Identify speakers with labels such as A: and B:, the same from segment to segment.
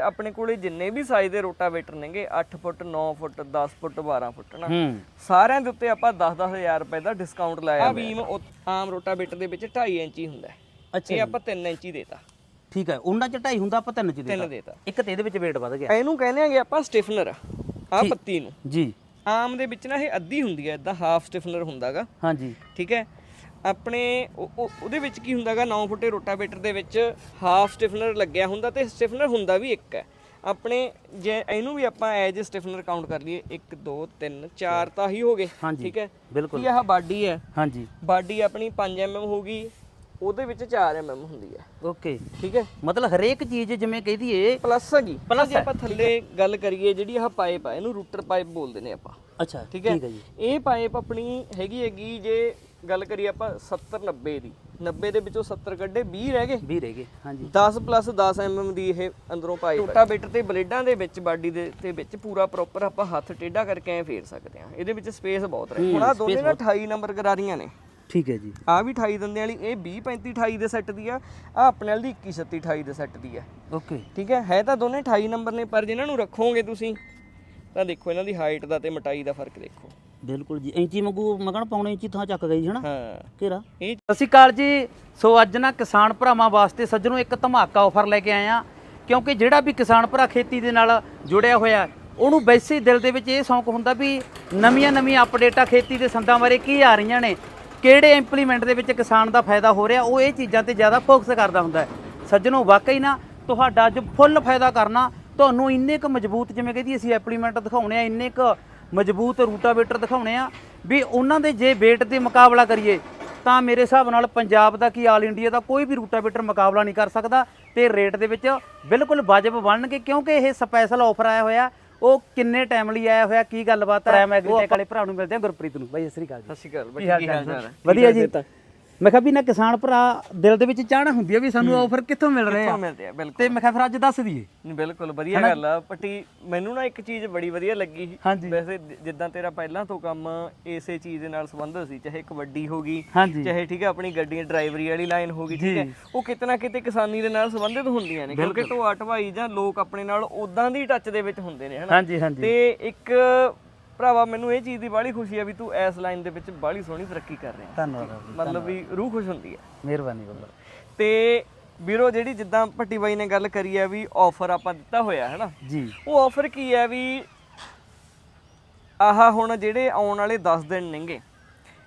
A: ਆਪਣੇ ਕੋਲੇ ਜਿੰਨੇ ਵੀ ਸਾਈਜ਼ ਦੇ ਰੋਟਾਵੇਟਰ ਨੇਗੇ 8 ਫੁੱਟ 9 ਫੁੱਟ 10 ਫੁੱਟ 12 ਫੁੱਟ ਨਾ ਸਾਰਿਆਂ ਦੇ ਉੱਤੇ ਆਪਾਂ 10-10000 ਰੁਪਏ ਦਾ ਡਿਸਕਾਊਂਟ ਲਾਇਆ ਆ। ਬੀਮ ਆਮ ਰੋਟਾਵੇਟਰ ਦੇ ਵਿੱਚ 2.5 ਇੰਚੀ ਹੁੰਦਾ।
B: ਅੱਛਾ
A: ਇਹ ਆਪਾਂ 3 ਇੰਚੀ ਦੇਤਾ।
B: ਠੀਕ ਹੈ ਉਹਨਾਂ ਚ ਢਾਈ ਹੁੰਦਾ ਆਪਾਂ ਤਿੰਨ ਚ ਦੇ
A: ਤਿੰਨ ਦੇਤਾ।
B: ਇੱਕ ਤੇ ਇਹਦੇ ਵਿੱਚ weight ਵੱਧ ਗਿਆ।
A: ਇਹਨੂੰ ਕਹਿੰਦੇ ਆਗੇ ਆਪਾਂ ਸਟਿਫਨਰ ਆ ਪੱਤੀ ਨੂੰ।
B: ਜੀ।
A: ਆਮ ਦੇ ਵਿੱਚ ਨਾ ਇਹ ਅੱਧੀ ਹੁੰਦੀ ਹੈ ਇਦਾਂ ਹਾਫ ਸਟਿਫਨਰ ਹੁੰਦਾਗਾ।
B: ਹਾਂਜੀ।
A: ਠੀਕ ਹੈ ਆਪਣੇ ਉਹ- ਉਹ- ਉਹਦੇ ਵਿੱਚ ਕੀ ਹੁੰਦਾਗਾ 9 ਫੁੱਟੇ ਰੋਟਾਵੇਟਰ ਦੇ ਵਿੱਚ ਹਾਫ ਸਟਿਫਨਰ ਲੱਗਿਆ ਹੁੰਦਾ ਤੇ ਸਟਿਫਨਰ ਹੁੰਦਾ ਵੀ ਇੱਕ ਹੈ। ਆਪਣੇ ਜੇ ਇਹਨੂੰ ਵੀ ਆਪਾਂ ਐਜ ਸਟਿਫਨਰ ਕਾਊਂਟ ਕਰ ਲਈਏ 1 2 3 4 ਤਾਂ ਹੀ ਹੋ ਗਏ ਠੀਕ ਹੈ?
B: ਬਿਲਕੁਲ।
A: ਆਹ ਬਾਡੀ ਹੈ?
B: ਹਾਂਜੀ।
A: ਬਾਡੀ ਆਪਣੀ 5 mm ਹੋਗੀ ਉਹਦੇ ਵਿੱਚ 4 mm ਹੁੰਦੀ ਹੈ।
B: ਓਕੇ।
A: ਠੀਕ ਹੈ?
B: ਮਤਲਬ ਹਰੇਕ ਚੀਜ਼ ਜਿਵੇਂ ਕਹਿ ਦਈਏ
A: ਪਲੱਸ ਹੈਗੀ। ਜੇ ਆਪਾਂ ਥੱਲੇ ਗੱਲ ਕਰੀਏ ਜਿਹੜੀ ਆਹ ਪਾਈਪ ਆ ਇਹਨੂੰ ਰੂਟਰ ਪਾਈਪ ਬੋਲਦੇ ਨੇ ਆਪਾਂ।
B: ਅੱਛਾ
A: ਠੀਕ ਹੈ? ਇਹ ਪਾਈਪ ਆਪਣੀ ਹੈਗੀ ਹੈਗੀ ਜੇ ਗੱਲ ਕਰੀਏ ਆਪਾਂ 70 90 ਦੀ। 90 ਦੇ ਵਿੱਚੋਂ 70 ਕੱਢੇ 20 ਰਹਿ ਗਏ।
B: ਵੀ ਰਹਿ ਗਏ ਹਾਂਜੀ।
A: 10 ਪਲੱਸ 10 mm ਦੀ ਇਹ ਅੰਦਰੋਂ ਪਾਈਪ ਰੋਟਾਵੇਟਰ ਤੇ ਬਲੇਡਾਂ ਦੇ ਵਿੱਚ ਬਾਡੀ ਦੇ ਤੇ ਵਿੱਚ ਪੂਰਾ ਪ੍ਰੋਪਰ ਆਪਾਂ ਹੱਥ ਟੇਢਾ ਕਰਕੇ ਐ ਫੇਰ ਸਕਦੇ ਆ ਇਹਦੇ ਵਿੱਚ ਸਪੇਸ ਬਹੁਤ ਰਹੇ ਹੁਣ ਆ ਦੋਨੇ ਨਾ 28 ਨੰਬਰ ਗਰਾਰੀਆਂ ਨੇ।
B: ਠੀਕ ਹੈ ਜੀ।
A: ਆ ਵੀ 28 ਦੰਦੇ ਵਾਲੀ ਇਹ 20 35 28 ਦੇ ਸੈੱਟ ਦੀ ਆ। ਆ ਆਪਣੇ ਵਾਲੀ 21 36 28 ਦੇ ਸੈੱਟ ਦੀ ਆ।
B: ਓਕੇ
A: ਠੀਕ ਹੈ? ਹੈ ਤਾਂ ਦੋਨੇ 28 ਨੰਬਰ ਨੇ ਪਰ ਜਿਨ੍ਹਾਂ ਨੂੰ ਰੱਖੋਗੇ ਤੁਸੀਂ ਤਾਂ ਦੇਖੋ ਇਹਨਾਂ ਦੀ ਹਾਈਟ ਦਾ ਤੇ ਮੋਟਾਈ ਦਾ ਫ਼ਰਕ ਦੇਖੋ।
B: ਬਿਲਕੁਲ ਜੀ ਇੰਚੀ ਮੰਗੂ ਮਗਣ ਪੌਣੇ ਇੰਚੀ ਥਾਂ ਚੱਕ ਗਈ ਹਨਾ?
A: ਹਾਂ।
B: ਘੇਰਾ।
A: ਇਹ
B: ਸਤਿ ਸ਼੍ਰੀ ਅਕਾਲ ਜੀ। ਸੋ ਅੱਜ ਨਾ ਕਿਸਾਨ ਭਰਾਵਾਂ ਵਾਸਤੇ ਸੱਜਣੋ ਇੱਕ ਧਮਾਕਾ ਆਫਰ ਲੈ ਕੇ ਆਏ ਆ ਕਿਉਂਕਿ ਜਿਹੜਾ ਵੀ ਕਿਸਾਨ ਭਰਾ ਖੇਤੀ ਦੇ ਨਾਲ ਜੁੜਿਆ ਹੋਇਆ ਉਹਨੂੰ ਵੈਸੇ ਦਿਲ ਦੇ ਵਿੱਚ ਇਹ ਸ਼ੌਂਕ ਹੁੰਦਾ ਵੀ ਨਵੀਆਂ ਨਵੀਆਂ ਅਪਡੇਟਾਂ ਖੇਤੀ ਦੇ ਸੰਦਾਂ ਬਾਰੇ ਕੀ ਆ ਰਹੀਆਂ ਨੇ ਕਿਹੜੇ ਇੰਪਲੀਮੈਂਟ ਦੇ ਵਿੱਚ ਕਿਸਾਨ ਦਾ ਫਾਇਦਾ ਹੋ ਰਿਹਾ ਉਹ ਇਹ ਚੀਜ਼ਾਂ ਤੇ ਜ਼ਿਆਦਾ ਫੋਕਸ ਕਰਦਾ ਹੁੰਦਾ ਹੈ। ਸੱਜਣੋ ਵਾਕਈ ਨਾ ਤੁਹਾਡਾ ਅੱਜ ਫੁੱਲ ਫਾਇਦਾ ਕਰਨਾ ਤੁਹਾਨੂੰ ਇੰਨੇ ਕੁ ਮਜ਼ਬੂਤ ਜਿਵੇਂ ਕਹਿੰਦੀ ਅਸੀਂ ਇੰਪਲੀਮੈਂਟ ਦਿਖਾਉਣੇ ਆ ਇੰਨੇ ਕੁ ਮਜ਼ਬੂਤ ਰੂਟਾਵੇਟਰ ਦਿਖਾਉਣੇ ਆ ਵੀ ਉਹਨਾਂ ਦੇ ਜੇ weight ਦੇ ਮੁਕਾਬਲਾ ਕਰੀਏ ਤਾਂ ਮੇਰੇ ਹਿਸਾਬ ਨਾਲ ਪੰਜਾਬ ਦਾ ਕੀ ਆਲ ਇੰਡੀਆ ਦਾ ਕੋਈ ਵੀ ਰੂਟਾਵੇਟਰ ਮੁਕਾਬਲਾ ਨਹੀਂ ਕਰ ਸਕਦਾ ਤੇ ਰੇਟ ਦੇ ਵਿੱਚ ਬਿਲਕੁਲ ਵਾਜਬ ਬਣਨਗੇ ਕਿਉਂਕਿ ਇਹ ਸਪੈਸ਼ਲ ਆਫਰ ਆਇਆ ਹੋਇਆ। ਉਹ ਕਿੰਨੇ ਟਾਈਮ ਲਈ ਆਇਆ ਹੋਇਆ ਕੀ ਗੱਲਬਾਤ ਹੈ ਪ੍ਰੈਮ ਐਗਰੀਟੈਕ ਵਾਲੇ ਭਰਾ ਨੂੰ ਮਿਲਦੇ ਆ ਗੁਰਪ੍ਰੀਤ ਨੂੰ। ਬਾਈ ਸਤਿ ਸ੍ਰੀ ਅਕਾਲ ਜੀ।
A: ਸਤਿ ਸ਼੍ਰੀ ਅਕਾਲ
B: ਕੀ
A: ਬੱਚੇ
B: ਹਾਲ
A: ਕੀ ਹਾਲ ਚਾਲ
B: ਵਧੀਆ ਜੀ। ਮੈਂ ਕਿਹਾ ਵੀ ਨਾ ਕਿਸਾਨ ਭਰਾ ਦਿਲ ਦੇ ਵਿੱਚ ਚਾਹਣਾ ਹੁੰਦੀ ਆ ਵੀ ਸਾਨੂੰ ਆਫਰ ਕਿੱਥੋਂ ਮਿਲ ਰਹੇ ਆ।
A: ਕਿੱਥੋਂ ਮਿਲਦੇ ਆ ਬਿਲਕੁਲ।
B: ਤੇ ਮੈਂ ਕਿਹਾ ਫਿਰ ਅੱਜ ਦੱਸ ਦਈਏ।
A: ਨਹੀਂ ਬਿਲਕੁਲ ਵਧੀਆ ਗੱਲ ਆ। ਪੱਟੀ ਮੈਨੂੰ ਨਾ ਇੱਕ ਚੀਜ਼ ਬੜੀ ਵਧੀਆ ਲੱਗੀ
B: ਹਾਂਜੀ।
A: ਵੈਸੇ ਜ- ਜਿੱਦਾਂ ਤੇਰਾ ਪਹਿਲਾਂ ਤੋਂ ਕੰਮ ਇਸੇ ਚੀਜ਼ ਦੇ ਨਾਲ ਸੰਬੰਧਿਤ ਸੀ ਚਾਹੇ ਕਬੱਡੀ ਹੋ ਗਈ
B: ਹਾਂਜੀ।
A: ਚਾਹੇ ਠੀਕ ਹੈ ਆਪਣੀ ਗੱਡੀਆਂ ਡਰਾਈਵਰੀ ਵਾਲੀ ਲਾਈਨ ਹੋ ਗਈ ਠੀਕ ਹੈ ਉਹ ਕਿਤੇ ਨਾ ਕਿਤੇ ਕਿਸਾਨੀ ਦੇ ਨਾਲ ਸੰਬੰਧਿਤ ਹੁੰਦੀਆਂ ਨੇ ਕਿਉਂਕਿ ਢੋਆ ਢਵਾਈ ਜਾਂ ਲੋਕ ਆਪਣੇ ਨਾਲ ਉਦਾਂ ਦੀ ਟੱਚ ਦੇ ਵਿੱਚ ਹੁੰਦੇ ਨੇ ਹਨਾ?
B: ਹਾਂਜੀ ਹਾਂਜੀ।
A: ਤੇ ਇੱਕ ਭਰਾਵਾ ਮੈਨੂੰ ਇਹ ਚੀਜ਼ ਦੀ ਬਾਹਲੀ ਖੁਸ਼ੀ ਆ ਵੀ ਤੂੰ ਇਸ ਲਾਈਨ ਦੇ ਵਿੱਚ ਬਾਹਲੀ ਸੋਹਣੀ ਤਰੱਕੀ ਕਰ ਰਿਹਾ।
B: ਧੰਨਵਾਦ
A: ਮਤਲਬ ਵੀ ਰੂਹ ਖੁਸ਼ ਹੁੰਦੀ ਹੈ।
B: ਮਿਹਰਬਾਨੀ ਬੋਲੋ
A: ਤੇ ਵੀਰੋ ਜਿਹੜੀ ਜਿੱਦਾਂ ਭੱਟੀ ਬਾਈ ਨੇ ਗੱਲ ਕਰੀ ਆ ਵੀ ਆਫਰ ਆਪਾਂ ਦਿੱਤਾ ਹੋਇਆ ਹੈ ਨਾ
B: ਜੀ।
A: ਉਹ ਆਫਰ ਕੀ ਹੈ ਵੀ ਆਹ ਹੁਣ ਜਿਹੜੇ ਆਉਣ ਵਾਲੇ 10 ਦਿਨ ਨੇਗੇ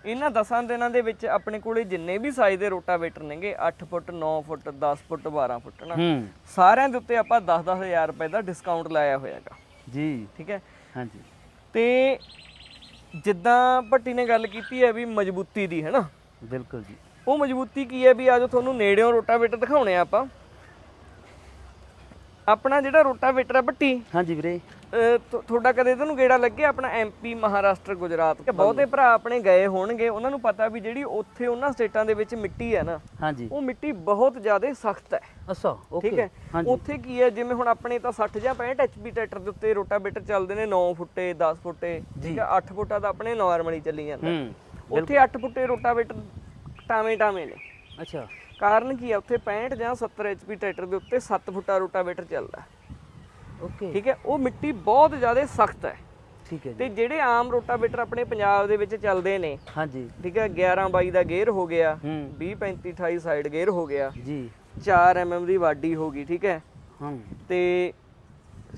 A: ਇਹਨਾਂ 10 ਦਿਨਾਂ ਦੇ ਵਿੱਚ ਆਪਣੇ ਕੋਲੇ ਜਿੰਨੇ ਵੀ ਸਾਈਜ਼ ਦੇ ਰੋਟਾਵੇਟਰ ਨੇਗੇ 8 ਫੁੱਟ 9 ਫੁੱਟ 10 ਫੁੱਟ 12 ਫੁੱਟ ਨਾ
B: ਹੂੰ।
A: ਸਾਰਿਆਂ ਦੇ ਉੱਤੇ ਆਪਾਂ 10-10000 ਰੁਪਏ ਦਾ ਡਿਸਕਾਊਂਟ ਲਾਇਆ ਹੋਇਆਗਾ।
B: ਜੀ।
A: ਠੀਕ ਹੈ?
B: ਹਾਂਜੀ।
A: ਤੇ ਜਿੱਦਾਂ ਭੱਟੀ ਨੇ ਗੱਲ ਕੀਤੀ ਹੈ ਵੀ ਮਜ਼ਬੂਤੀ ਦੀ ਹੈ ਨਾ
B: ਬਿਲਕੁਲ ਜੀ।
A: ਉਹ ਮਜ਼ਬੂਤੀ ਕੀ ਹੈ ਵੀ ਆਜੋ ਤੁਹਾਨੂੰ ਨੇੜਿਓਂ ਰੋਟਾਵੇਟਰ ਦਿਖਾਉਣੇ ਆ ਆਪਾਂ? ਆਪਣਾ ਜਿਹੜਾ ਰੋਟਾਵੇਟਰ ਹੈ ਭੱਟੀ
B: ਹਾਂਜੀ ਵੀਰੇ।
A: ਤੁਹਾਡਾ ਕਦੇ ਤੁਹਾਨੂੰ ਗੇੜਾ ਲੱਗਿਆ ਆਪਣਾ ਐਮਪੀ ਮਹਾਰਾਸ਼ਟਰ ਗੁਜਰਾਤ? ਬਹੁਤੇ ਭਰਾ ਆਪਣੇ ਗਏ ਹੋਣਗੇ ਉਹਨਾਂ ਨੂੰ ਪਤਾ ਵੀ ਜਿਹੜੀ ਉੱਥੇ ਉਹਨਾਂ ਸਟੇਟਾਂ ਦੇ ਵਿੱਚ ਮਿੱਟੀ ਹੈ ਨਾ
B: ਹਾਂਜੀ।
A: ਉਹ ਮਿੱਟੀ ਬਹੁਤ ਜ਼ਿਆਦਾ ਸਖਤ ਹੈ।
B: ਅੱਛਾ ਓਕੇ।
A: ਠੀਕ ਹੈ ਉੱਥੇ ਕੀ ਹੈ ਜਿਵੇਂ ਹੁਣ ਆਪਣੇ ਤਾਂ 60 ਜਾਂ 65 ਐਚਪੀ ਟਰੈਕਟਰ ਦੇ ਉੱਤੇ ਰੋਟਾਵੇਟਰ ਚੱਲਦੇ ਨੇ 9 ਫੁੱਟੇ 10 ਫੁੱਟੇ ਠੀਕ ਹੈ? 8 ਫੁੱਟਾ ਤਾਂ ਆਪਣੇ ਨਾਰਮਲੀ ਚੱਲੀ ਜਾਂਦਾ। ਉੱਥੇ 8 ਫੁੱਟੇ ਰੋਟਾਵੇਟਰ ਟਾਵੇਂ ਟਾਵੇਂ ਨੇ।
B: ਅੱਛਾ।
A: ਕਾਰਨ ਕੀ ਹੈ ਉੱਥੇ 65 ਜਾਂ 70 ਐਚਪੀ ਟਰੈਕਟਰ ਦੇ ਉੱਤੇ 7 ਫੁੱਟਾ ਰੋਟਾਵੇਟਰ ਚੱਲਦਾ। ਠੀਕ ਹੈ? ਉਹ ਮਿੱਟੀ ਬਹੁਤ ਜ਼ਿਆਦਾ ਸਖਤ ਹੈ।
B: ਠੀਕ ਹੈ
A: ਤੇ ਜਿਹੜੇ ਆਮ ਰੋਟਾਵੇਟਰ ਆਪਣੇ ਪੰਜਾਬ ਦੇ ਵਿੱਚ ਚੱਲਦੇ ਨੇ
B: ਹਾਂਜੀ।
A: ਠੀਕ ਹੈ? 11 22 ਦਾ ਗੇਅਰ ਹੋ ਗਿਆ
B: ਹੂੰ।
A: 20 35 28 ਸਾਈਡ ਗੇਅਰ ਹੋ ਗਿਆ
B: ਜੀ।
A: 4 mm ਦੀ ਵਾਡੀ ਹੋ ਗਈ ਠੀਕ ਹੈ?
B: ਹਾਂ।
A: ਤੇ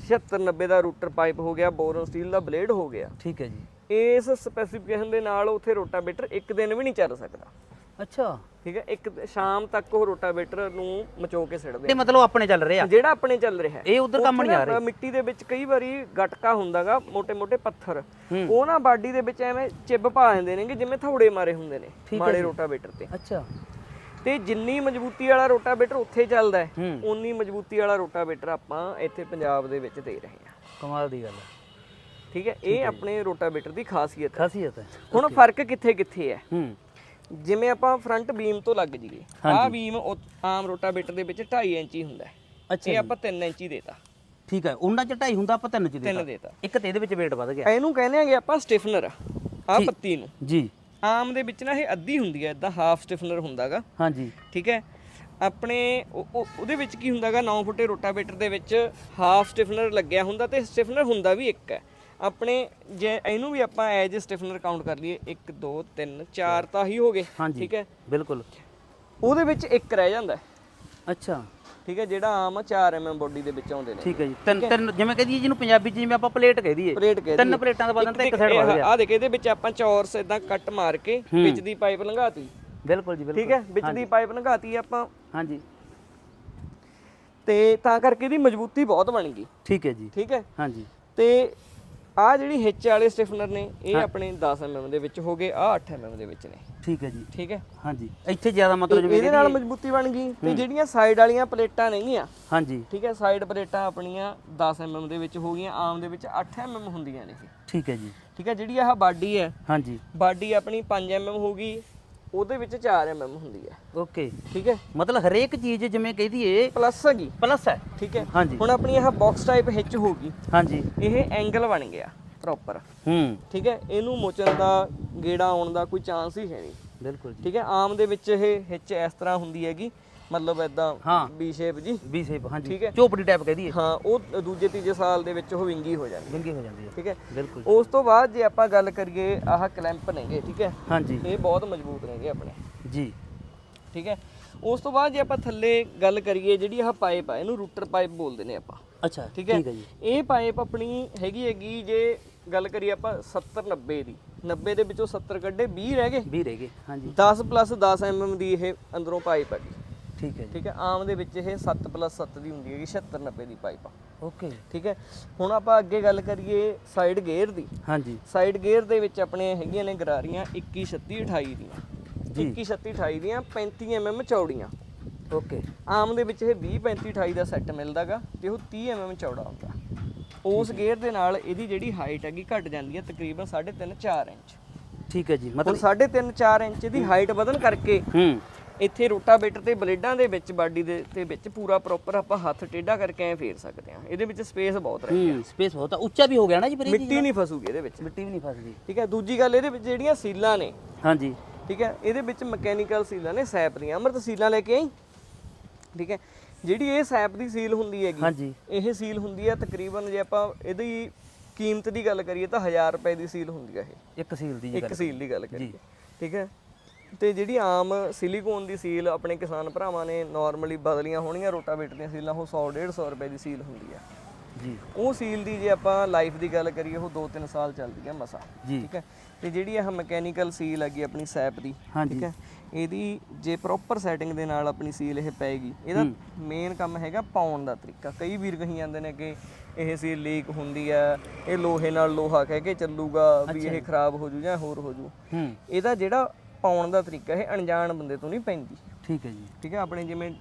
A: 76 90 ਦਾ ਰੂਟਰ ਪਾਈਪ ਹੋ ਗਿਆ ਬੋਰਨ ਸਟੀਲ ਦਾ ਬਲੇਡ ਹੋ ਗਿਆ।
B: ਠੀਕ ਹੈ ਜੀ।
A: ਇਸ ਸਪੈਸੀਫਿਕੇਸ਼ਨ ਦੇ ਨਾਲ ਉੱਥੇ ਰੋਟਾਵੇਟਰ ਇੱਕ ਦਿਨ ਵੀ ਨਹੀਂ ਚੱਲ ਸਕਦਾ।
B: ਅੱਛਾ।
A: ਠੀਕ ਹੈ ਇੱਕ ਸ਼ਾਮ ਤੱਕ ਉਹ ਰੋਟਾਵੇਟਰ ਨੂੰ ਮਚੋ ਕੇ ਸਿੱਟਦੇ
B: ਤੇ ਮਤਲਬ ਆਪਣੇ ਚੱਲ ਰਹੇ?
A: ਜਿਹੜਾ ਆਪਣੇ ਚੱਲ ਰਿਹਾ।
B: ਇਹ ਉੱਧਰ ਕੰਮ ਨਹੀਂ ਆ ਰਿਹਾ।
A: ਮਿੱਟੀ ਦੇ ਵਿੱਚ ਕਈ ਵਾਰੀ ਗਟਕਾ ਹੁੰਦਾਗਾ ਮੋٹے-ਮੋٹے ਪੱਥਰ। ਉਹ ਨਾ ਬਾਡੀ ਦੇ ਵਿੱਚ ਐਵੇਂ ਚਿੱਬ ਪਾ ਦਿੰਦੇ ਨੇਗੇ ਜਿਵੇਂ ਥੌੜੇ ਮਾਰੇ ਹੁੰਦੇ ਨੇ
B: ਮਾਰੇ
A: ਰੋਟਾਵੇਟਰ ਤੇ।
B: ਅੱਛਾ।
A: ਤੇ ਜਿੰਨੀ ਮਜ਼ਬੂਤੀ ਵਾਲਾ ਰੋਟਾਵੇਟਰ ਉੱਥੇ ਚੱਲਦਾ ਹੈ ਉਨੀ ਮਜ਼ਬੂਤੀ ਵਾਲਾ ਰੋਟਾਵੇਟਰ ਆਪਾਂ ਇੱਥੇ ਪੰਜਾਬ ਦੇ ਵਿੱਚ ਦੇ ਰਹੇ ਹਾਂ।
B: ਕਮਾਲ ਦੀ ਗੱਲ ਹੈ।
A: ਠੀਕ ਹੈ ਇਹ ਆਪਣੇ ਰੋਟਾਵੇਟਰ ਦੀ ਖਾਸੀਅਤ
B: ਖਾਸੀਅਤ ਹੈ।
A: ਹੁਣ ਫ਼ਰਕ ਕਿੱਥੇ ਕਿੱਥੇ ਹੈ?
B: ਹੂੰ।
A: ਜਿਵੇਂ ਆਪਾਂ ਫਰੰਟ ਬੀਮ ਤੋਂ ਲੱਗ ਜੀਏ ਆਹ ਬੀਮ ਆਮ ਰੋਟਾਵੇਟਰ ਦੇ ਵਿੱਚ 2.5 ਇੰਚੀ ਹੁੰਦਾ
B: ਅੱਛਾ
A: ਇਹ ਆਪਾਂ 3 ਇੰਚੀ ਦੇਤਾ।
B: ਠੀਕ ਹੈ ਉਹਨਾਂ ਚ ਢਾਈ ਹੁੰਦਾ ਆਪਾਂ ਤਿੰਨ ਚ ਦੇ
A: 3 ਦੇਤਾ।
B: ਇੱਕ ਤੇ ਇਹਦੇ ਵਿੱਚ weight ਵੱਧ ਗਿਆ।
A: ਇਹਨੂੰ ਕਹਿੰਦੇ ਆਗੇ ਆਪਾਂ ਸਟਿਫਨਰ ਆਹ ਪੱਤੀ ਨੂੰ।
B: ਜੀ।
A: ਆਮ ਦੇ ਵਿੱਚ ਨਾ ਇਹ ਅੱਧੀ ਹੁੰਦੀ ਹੈ ਇਦਾਂ ਹਾਫ ਸਟਿਫਨਰ ਹੁੰਦਾਗਾ।
B: ਹਾਂਜੀ।
A: ਠੀਕ ਹੈ। ਆਪਣੇ ਉਹ- ਉਹ- ਉਹਦੇ ਵਿੱਚ ਕੀ ਹੁੰਦਾਗਾ 9 ਫੁੱਟੇ ਰੋਟਾਵੇਟਰ ਦੇ ਵਿੱਚ ਹਾਫ ਸਟਿਫਨਰ ਲੱਗਿਆ ਹੁੰਦਾ ਤੇ ਸਟਿਫਨਰ ਹੁੰਦਾ ਵੀ ਇੱਕ ਹੈ। ਆਪਣੇ ਜੇ ਇਹਨੂੰ ਵੀ ਆਪਾਂ ਐਜ ਸਟਿਫਨਰ ਕਾਊਂਟ ਕਰ ਲਈਏ 1 2 3 4 ਤਾਂ ਹੀ ਹੋ ਗਏ ਠੀਕ ਹੈ?
B: ਬਿਲਕੁਲ।
A: ਉਹਦੇ ਵਿੱਚ ਇੱਕ ਰਹਿ ਜਾਂਦਾ।
B: ਅੱਛਾ।
A: ਠੀਕ ਹੈ ਜਿਹੜਾ ਆਮ 4 ਐਮਐਮ ਬੋਡੀ ਦੇ ਵਿੱਚ ਆਉਂਦੇ ਨੇ।
B: ਠੀਕ ਹੈ ਜੀ। ਤਿੰਨ ਤਿੰਨ ਜਿਵੇਂ ਕਹਦੀ ਜਿਹਨੂੰ ਪੰਜਾਬੀ ਚ ਜਿਵੇਂ ਆਪਾਂ ਪਲੇਟ ਕਹਿ ਦਈਏ।
A: ਪਲੇਟ ਕਹਿ
B: ਤਿੰਨ ਪਲੇਟਾਂ ਦਾ ਬਦਨ ਤਾਂ ਇੱਕ ਸਾਈਡ ਵੱਧ ਗਿਆ।
A: ਆ ਦੇਖ ਇਹਦੇ ਵਿੱਚ ਆਪਾਂ ਚੌਰਸ ਇਦਾਂ ਕੱਟ ਮਾਰ ਕੇ ਵਿੱਚ ਦੀ ਪਾਈਪ ਲੰਘਾਤੀ।
B: ਬਿਲਕੁਲ ਜੀ ਬਿਲਕੁਲ।
A: ਠੀਕ ਹੈ? ਵਿੱਚ ਦੀ ਪਾਈਪ ਲੰਘਾਤੀ ਆਪਾਂ।
B: ਹਾਂਜੀ।
A: ਤੇ ਤਾਂ ਕਰਕੇ ਇਹਦੀ ਮਜ਼ਬੂਤੀ ਬਹੁਤ ਬਣ ਗਈ।
B: ਠੀਕ ਹੈ ਜੀ।
A: ਠੀਕ ਹੈ?
B: ਹਾਂਜੀ।
A: ਤੇ ਆ ਜਿਹੜੀ ਹਿੱਚ ਵਾਲੇ ਸਟਿਫਨਰ ਨੇ ਇਹ ਆਪਣੇ 10 mm ਦੇ ਵਿੱਚ ਹੋ ਗਏ ਆ 8 mm ਦੇ ਵਿੱਚ ਨੇ।
B: ਠੀਕ ਹੈ ਜੀ।
A: ਠੀਕ ਹੈ?
B: ਹਾਂਜੀ। ਇੱਥੇ ਜ਼ਿਆਦਾ ਮਤਲਬ ਜਿਵੇਂ
A: ਇਹਦੇ ਨਾਲ ਮਜ਼ਬੂਤੀ ਬਣ ਗਈ। ਤੇ ਜਿਹੜੀਆਂ ਸਾਈਡ ਵਾਲੀਆਂ ਪਲੇਟਾਂ ਨੇਗੀਆਂ
B: ਹਾਂਜੀ।
A: ਠੀਕ ਹੈ? ਸਾਈਡ ਪਲੇਟਾਂ ਆਪਣੀਆਂ 10 mm ਦੇ ਵਿੱਚ ਹੋ ਗਈਆਂ ਆਮ ਦੇ ਵਿੱਚ 8 mm ਹੁੰਦੀਆਂ ਨੇ
B: ਠੀਕ ਹੈ ਜੀ।
A: ਠੀਕ ਹੈ? ਜਿਹੜੀ ਆਹ ਬਾਡੀ ਹੈ
B: ਹਾਂਜੀ।
A: ਬਾਡੀ ਆਪਣੀ 5 mm ਹੋਗੀ ਉਹਦੇ ਵਿੱਚ 4 mm ਹੁੰਦੀ ਹੈ।
B: ਓਕੇ।
A: ਠੀਕ ਹੈ?
B: ਮਤਲਬ ਹਰੇਕ ਚੀਜ਼ ਜਿਵੇਂ ਕਹਿ ਦਈਏ
A: ਪਲੱਸ ਹੈਗੀ।
B: ਪਲੱਸ ਹੈ।
A: ਠੀਕ ਹੈ?
B: ਹਾਂਜੀ।
A: ਹੁਣ ਆਪਣੀ ਇਹ ਬਾਕਸ ਟਾਈਪ ਹਿੱਚ ਹੋਗੀ
B: ਹਾਂਜੀ।
A: ਇਹ ਐਂਗਲ ਬਣ ਗਿਆ ਪ੍ਰੋਪਰ
B: ਹੂੰ।
A: ਠੀਕ ਹੈ? ਇਹਨੂੰ ਮੋਚਣ ਦਾ ਗੇੜਾ ਆਉਣ ਦਾ ਕੋਈ ਚਾਂਸ ਹੀ ਹੈ ਨਹੀਂ।
B: ਬਿਲਕੁਲ ਜੀ।
A: ਠੀਕ ਹੈ? ਆਮ ਦੇ ਵਿੱਚ ਇਹ ਹਿੱਚ ਇਸ ਤਰ੍ਹਾਂ ਹੁੰਦੀ ਹੈਗੀ। ਮਤਲਬ
B: ਹਾਂ।
A: ਬੀ ਸ਼ੇਪ ਜੀ।
B: ਵੀ ਸ਼ੇਪ ਹਾਂਜੀ।
A: ਠੀਕ ਹੈ।
B: ਝੋਪੜੀ ਟਾਈਪ ਕਹਿ ਦਈਏ।
A: ਹਾਂ ਉਹ ਦੂਜੇ ਤੀਜੇ ਸਾਲ ਦੇ ਵਿੱਚ ਉਹ ਵਿੰਗੀ ਹੋ ਜਾਂਦੀ।
B: ਵਿੰਗੀ ਹੋ ਜਾਂਦੀ ਹੈ।
A: ਠੀਕ ਹੈ।
B: ਬਿਲਕੁਲ
A: ਉਸ ਤੋਂ ਬਾਅਦ ਜੇ ਆਪਾਂ ਗੱਲ ਕਰੀਏ ਆਹ ਕਲੈਂਪ ਨੇਗੇ ਠੀਕ ਹੈ।
B: ਹਾਂਜੀ।
A: ਇਹ ਬਹੁਤ ਮਜ਼ਬੂਤ ਨੇਗੇ ਆਪਣੇ।
B: ਜੀ।
A: ਠੀਕ ਹੈ। ਉਸ ਤੋਂ ਬਾਅਦ ਜੇ ਆਪਾਂ ਥੱਲੇ ਗੱਲ ਕਰੀਏ ਜਿਹੜੀ ਆਹ ਪਾਈਪ ਆ ਇਹਨੂੰ ਰੂਟਰ ਪਾਈਪ ਬੋਲਦੇ ਨੇ ਆਪਾਂ।
B: ਅੱਛਾ
A: ਠੀਕ ਹੈ।
B: ਹੈ ਜੀ।
A: ਇਹ ਪਾਈਪ ਆਪਣੀ ਹੈਗੀ ਹੈਗੀ ਜੇ ਗੱਲ ਕਰੀਏ ਆਪਾਂ 70 90 ਦੀ। 90 ਦੇ ਵਿੱਚੋਂ 70 ਕੱਢੇ 20 ਰਹਿ ਗਏ।
B: ਵੀ ਰਹਿ ਗਏ ਹਾਂਜੀ।
A: 10 ਪਲੱਸ 10 mm ਦੀ ਇਹ ਅੰਦਰੋਂ ਪਾਈਪ ਹੈਗੀ
B: ਠੀਕ ਹੈ ਜੀ।
A: ਠੀਕ ਹੈ ਆਮ ਦੇ ਵਿੱਚ ਇਹ 7 ਪਲੱਸ 7 ਦੀ ਹੁੰਦੀ ਹੈਗੀ 76 90 ਦੀ ਪਾਈਪ
B: ਓਕੇ
A: ਠੀਕ ਹੈ ਹੁਣ ਆਪਾਂ ਅੱਗੇ ਗੱਲ ਕਰੀਏ ਸਾਈਡ ਗੇਅਰ ਦੀ।
B: ਹਾਂਜੀ।
A: ਸਾਈਡ ਗੇਅਰ ਦੇ ਵਿੱਚ ਆਪਣੇ ਹੈਗੀਆਂ ਨੇ ਗਰਾਰੀਆਂ 21 36 28 ਦੀਆਂ।
B: ਜੀ।
A: 21 36 28 ਦੀਆਂ 35 mm ਚੌੜੀਆਂ।
B: ਓਕੇ।
A: ਆਮ ਦੇ ਵਿੱਚ ਇਹ 20 35 28 ਦਾ ਸੈੱਟ ਮਿਲਦਾਗਾ ਤੇ ਉਹ 30 mm ਚੌੜਾ ਹੁੰਦਾ। ਉਸ ਗੇਅਰ ਦੇ ਨਾਲ ਇਹਦੀ ਜਿਹੜੀ ਹਾਈਟ ਹੈਗੀ ਘਟ ਜਾਂਦੀ ਹੈ ਤਕਰੀਬਨ 3.5 4 ਇੰਚ।
B: ਠੀਕ ਹੈ ਜੀ ਮਤਲਬ
A: 3.5 4 ਇੰਚ ਦੀ ਹਾਈਟ ਵਧਣ ਕਰਕੇ
B: ਹੂੰ।
A: ਇੱਥੇ ਰੋਟਾਵੇਟਰ ਤੇ ਬਲੇਡਾਂ ਦੇ ਵਿੱਚ ਬਾਡੀ ਦੇ ਤੇ ਵਿੱਚ ਪੂਰਾ ਪ੍ਰੋਪਰ ਆਪਾਂ ਹੱਥ ਟੇਢਾ ਕਰਕੇ ਐ ਫੇਰ ਸਕਦੇ ਹਾਂ। ਇਹਦੇ ਵਿੱਚ ਸਪੇਸ ਬਹੁਤ ਰਹੀ
B: ਹੂੰ ਸਪੇਸ ਬਹੁਤ ਆ। ਉੱਚਾ ਵੀ ਹੋ ਗਿਆ ਨਾ ਜੀ ਪਰ ਇਹ
A: ਮਿੱਟੀ ਨਹੀਂ ਫਸੂਗੀ ਇਹਦੇ ਵਿੱਚ।
B: ਮਿੱਟੀ ਵੀ ਨਹੀਂ ਫਸਦੀ।
A: ਠੀਕ ਹੈ ਦੂਜੀ ਗੱਲ ਇਹਦੇ ਵਿੱਚ ਜਿਹੜੀਆਂ ਸੀਲਾਂ ਨੇ
B: ਹਾਂਜੀ।
A: ਠੀਕ ਹੈ ਇਹਦੇ ਵਿੱਚ ਮਕੈਨੀਕਲ ਸੀਲਾਂ ਨੇ ਸੈਪ ਦੀਆਂ। ਅਮਰਤ ਸੀਲਾਂ ਲੈ ਕੇ ਆਈ? ਠੀਕ ਹੈ ਜਿਹੜੀ ਇਹ ਸੈਪ ਦੀ ਸੀਲ ਹੁੰਦੀ ਹੈਗੀ
B: ਹਾਂਜੀ।
A: ਇਹ ਸੀਲ ਹੁੰਦੀ ਹੈ ਤਕਰੀਬਨ ਜੇ ਆਪਾਂ ਇਹਦੀ ਕੀਮਤ ਦੀ ਗੱਲ ਕਰੀਏ ਤਾਂ 1000 ਰੁਪਏ ਦੀ ਸੀਲ ਹੁੰਦੀ ਹੈ ਇਹ।
B: ਇੱਕ ਸੀਲ ਦੀ ਜੀ
A: ਇੱਕ ਸੀਲ ਦੀ ਗੱਲ ਕਰੀਏ। ਠੀਕ ਹੈ ਤੇ ਜਿਹੜੀ ਆਮ ਸਿਲੀਕੋਨ ਦੀ ਸੀਲ ਆਪਣੇ ਕਿਸਾਨ ਭਰਾਵਾਂ ਨੇ ਨਾਰਮਲੀ ਬਦਲੀਆਂ ਹੋਣੀਆਂ ਰੋਟਾਵੇਟਰ ਦੀਆਂ ਸੀਲਾਂ ਉਹ 100 150 ਰੁਪਏ ਦੀ ਸੀਲ ਹੁੰਦੀ ਹੈ
B: ਜੀ।
A: ਉਹ ਸੀਲ ਦੀ ਜੇ ਆਪਾਂ ਲਾਈਫ ਦੀ ਗੱਲ ਕਰੀਏ ਉਹ 2-3 ਸਾਲ ਚੱਲਦੀ ਹੈ ਮਸਾ ਠੀਕ ਹੈ? ਤੇ ਜਿਹੜੀ ਇਹ ਮਕੈਨੀਕਲ ਸੀਲ ਹੈਗੀ ਆਪਣੀ ਸੈਪ ਦੀ ਠੀਕ ਹੈ? ਇਹਦੀ ਜੇ ਪ੍ਰੋਪਰ ਸੈਟਿੰਗ ਦੇ ਨਾਲ ਆਪਣੀ ਸੀਲ ਇਹ ਪੈਗੀ ਇਹਦਾ ਮੇਨ ਕੰਮ ਹੈਗਾ ਪਾਉਣ ਦਾ ਤਰੀਕਾ। ਕਈ ਵੀਰ ਕਹੀ ਜਾਂਦੇ ਨੇ ਕਿ ਇਹ ਸੀਲ ਲੀਕ ਹੁੰਦੀ ਹੈ ਇਹ ਲੋਹੇ ਨਾਲ ਲੋਹਾ ਕਹਿ ਕੇ ਚੱਲੂਗਾ ਵੀ ਇਹ ਖਰਾਬ ਹੋ ਜੂ ਜਾਂ ਹੋਰ ਹੋ ਜੂ
B: ਹੂੰ।
A: ਇਹਦਾ ਜਿਹੜਾ ਪਾਉਣ ਦਾ ਤਰੀਕਾ ਇਹ ਅਣਜਾਣ ਬੰਦੇ ਤੋਂ ਨਹੀਂ ਪੈਂਦੀ।
B: ਠੀਕ ਹੈ ਜੀ।
A: ਠੀਕ ਹੈ ਆਪਣੇ ਜਿਵੇਂ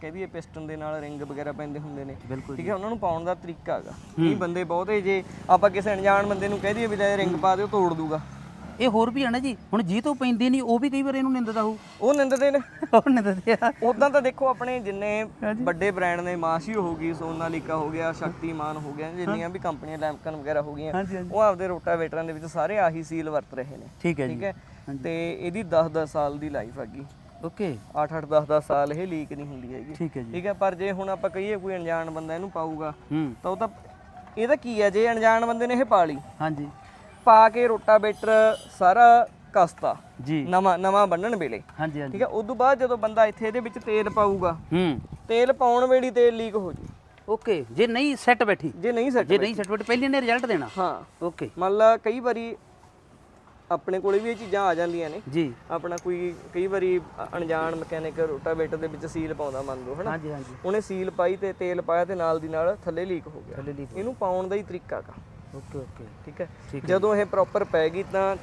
A: ਕਹਿ ਦਈਏ ਪਿਸਟਨ ਦੇ ਨਾਲ ਰਿੰਗ ਵਗੈਰਾ ਪੈਂਦੇ ਹੁੰਦੇ ਨੇ। ਠੀਕ ਹੈ ਉਹਨਾਂ ਨੂੰ ਪਾਉਣ ਦਾ ਤਰੀਕਾ ਹੈਗਾ। ਇਹ ਬੰਦੇ ਬਹੁਤੇ ਜੇ ਆਪਾਂ ਕਿਸੇ ਅਣਜਾਣ ਬੰਦੇ ਨੂੰ ਕਹਿ ਦਈਏ ਵੀ ਲੈ ਰਿੰਗ ਪਾ ਦਿਓ ਤੋੜ ਦੂਗਾ।
B: ਇਹ ਹੋਰ ਵੀ ਆ ਨਾ ਜੀ ਹੁਣ ਜੀ ਤੋਂ ਪੈਂਦੀ ਨਹੀਂ ਉਹ ਵੀ ਕਈ ਵਾਰ ਇਹਨੂੰ ਨਿੰਦਦਾ ਹੋਊ।
A: ਉਹ ਨਿੰਦਦੇ ਨੇ।
B: ਉਹ ਨਿੰਦਦੇ ਆ।
A: ਉਦਾਂ ਤਾਂ ਦੇਖੋ ਆਪਣੇ ਜਿੰਨੇ ਵੱਡੇ ਬ੍ਰਾਂਡ ਨੇ ਮਾਸ਼ੀ ਹੋ ਗਈ ਸੋਨਾਲੀਕਾ ਹੋ ਗਿਆ ਸ਼ਕਤੀਮਾਨ ਹੋ ਗਿਆ ਜਿੰਨੀਆਂ ਵੀ ਕੰਪਨੀਆਂ ਲੈਂਪਕਨ ਵਗੈਰਾ ਹੋ ਗਈਆਂ ਉਹ ਆਪਦੇ ਰੋਟਾਵੇਟਰਾਂ ਦੇ ਵਿੱਚ ਸਾਰੇ ਆਹੀ ਸੀਲ ਵਰਤ ਰਹੇ ਨੇ।
B: ਠੀਕ ਹੈ
A: ਠੀਕ
B: ਜੀ
A: ਹੈ। ਤੇ ਇਹਦੀ 10-10 ਸਾਲ ਦੀ ਲਾਈਫ ਹੈਗੀ।
B: ਓਕੇ।
A: 8-8 10-10 ਸਾਲ ਇਹ ਲੀਕ ਨਹੀਂ ਹੁੰਦੀ ਹੈਗੀ।
B: ਠੀਕ ਹੈ ਜੀ।
A: ਠੀਕ ਹੈ ਪਰ ਜੇ ਹੁਣ ਆਪਾਂ ਕਹੀਏ ਕੋਈ ਅਣਜਾਣ ਬੰਦਾ ਇਹਨੂੰ ਪਾਊਗਾ ਤਾਂ ਉਹ ਤਾਂ ਇਹਦਾ ਕੀ ਹੈ? ਜੇ ਅਣਜਾਣ ਬੰਦੇ ਨੇ ਇਹ ਪਾ ਲਈ।
B: ਹਾਂਜੀ।
A: ਪਾ ਕੇ ਰੋਟਾਵੇਟਰ ਸਾਰਾ ਕਸਤਾ।
B: ਜੀ।
A: ਨਵਾਂ ਨਵਾਂ ਬੰਨਣ ਵੇਲੇ।
B: ਹਾਂਜੀ ਹਾਂਜੀ।
A: ਠੀਕ ਹੈ ਉਸ ਤੋਂ ਬਾਅਦ ਜਦੋਂ ਬੰਦਾ ਇੱਥੇ ਇਹਦੇ ਵਿੱਚ ਤੇਲ ਪਾਊਗਾ
B: ਹੂੰ।
A: ਤੇਲ ਪਾਉਣ ਵੇਲੇ ਤੇਲ ਲੀਕ ਹੋ ਜੂ
B: ਓਕੇ। ਜੇ ਨਹੀਂ ਸੈੱਟ ਬੈਠੀ।
A: ਜੇ ਨਹੀਂ ਸੈੱਟ
B: ਜੇ ਨਹੀਂ ਸੈੱਟ ਬੈਠੀ ਪਹਿਲੀ ਨੇ ਰਿਜ਼ਲਟ ਦੇਣਾ।
A: ਹਾਂ।
B: ਓਕੇ।
A: ਮੰਨ ਲਾ ਕਈ ਵਾਰੀ ਆਪਣੇ ਕੋਲੇ ਵੀ ਇਹ ਚੀਜ਼ਾਂ ਆ ਜਾਂਦੀਆਂ ਨੇ।
B: ਜੀ।
A: ਆਪਣਾ ਕੋਈ ਕਈ ਵਾਰੀ ਅਣਜਾਣ ਮਕੈਨਿਕ ਰੋਟਾਵੇਟਰ ਦੇ ਵਿੱਚ ਸੀਲ ਪਾਉਂਦਾ ਮੰਨ ਲਓ ਹਨਾ?
B: ਹਾਂਜੀ ਹਾਂਜੀ।
A: ਉਹਨੇ ਸੀਲ ਪਾਈ ਤੇ ਤੇਲ ਪਾਇਆ ਤੇ ਨਾਲ ਦੀ ਨਾਲ ਥੱਲੇ ਲੀਕ ਹੋ ਗਿਆ।
B: ਥੱਲੇ ਲੀਕ
A: ਇਹਨੂੰ ਪਾਉਣ ਦਾ ਹੀ ਤਰੀਕਾ ਹੈਗਾ
B: ਓਕੇ ਓਕੇ।
A: ਠੀਕ ਹੈ? ਜਦੋਂ ਇਹ ਪ੍ਰੋਪਰ ਪੈ ਗਈ ਤਾਂ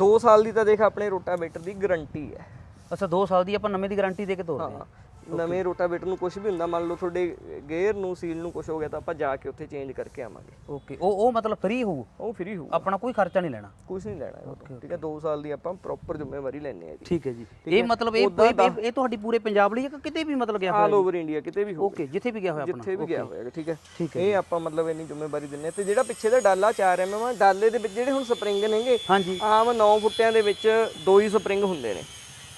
A: 2 ਸਾਲ ਦੀ ਤਾਂ ਦੇਖ ਆਪਣੇ ਰੋਟਾਵੇਟਰ ਦੀ ਗਾਰੰਟੀ ਹੈ।
B: ਅੱਛਾ 2 ਸਾਲ ਦੀ ਆਪਾਂ ਨਵੇਂ ਦੀ ਗਾਰੰਟੀ ਦੇ ਕੇ ਤੋਰਦੇ
A: ਹਾਂ। ਨਵੇਂ ਰੋਟਾਵੇਟਰ ਨੂੰ ਕੁਝ ਵੀ ਹੁੰਦਾ ਮੰਨ ਲਓ ਤੁਹਾਡੇ ਗੇਅਰ ਨੂੰ ਸੀਲ ਨੂੰ ਕੁਝ ਹੋ ਗਿਆ ਤਾਂ ਆਪਾਂ ਜਾ ਕੇ ਉੱਥੇ ਚੇਂਜ ਕਰਕੇ ਆਵਾਂਗੇ।
B: ਓਕੇ ਉਹ ਉਹ ਮਤਲਬ ਫ੍ਰੀ ਹੋਊ?
A: ਉਹ ਫ੍ਰੀ ਹੋਊ।
B: ਆਪਣਾ ਕੋਈ ਖਰਚਾ ਨਹੀਂ ਲੈਣਾ?
A: ਕੁਝ ਨਹੀਂ ਲੈਣਾ ਇਹਦੇ ਤੋਂ, ਠੀਕ ਹੈ 2 ਸਾਲ ਦੀ ਆਪਾਂ ਪ੍ਰੋਪਰ ਜ਼ਿੰਮੇਵਾਰੀ ਲੈਣੀ ਹੈ ਜੀ।
B: ਠੀਕ ਹੈ ਜੀ। ਇਹ ਮਤਲਬ ਇਹ ਇਹ- ਇਹ ਤੁਹਾਡੀ ਪੂਰੇ ਪੰਜਾਬ ਲਈ ਹੈ ਕਿ ਕਿਤੇ ਵੀ ਮਤਲਬ ਗਿਆ ਹੋਇਆ
A: ਆਲ ਓਵਰ ਇੰਡੀਆ ਕਿਤੇ ਵੀ ਹੋ
B: ਓਕੇ ਜਿੱਥੇ ਵੀ ਗਿਆ ਹੋਇਆ ਆਪਣਾ।
A: ਜਿੱਥੇ ਵੀ ਗਿਆ ਹੋਏਗਾ ਠੀਕ ਹੈ?
B: ਠੀਕ
A: ਇਹ ਆਪਾਂ ਮਤਲਬ ਇੰਨੀ ਜ਼ਿੰਮੇਵਾਰੀ ਦਿੰਨੇ। ਤੇ ਜਿਹੜਾ ਪਿੱਛੇ ਦਾ ਡਾਲਾ 4 ਐਮਐਮ ਆ ਡਾਲੇ ਦੇ ਵਿੱਚ ਜਿਹੜੇ ਹੁਣ ਸਪਰਿੰਗ ਨੇਗੇ
B: ਹਾਂਜੀ।
A: ਆਮ 9 ਫੁੱਟਿਆਂ ਦੇ ਵਿੱਚ ਦੋ ਹੀ ਸਪਰਿੰਗ ਹੁੰਦੇ ਨੇ।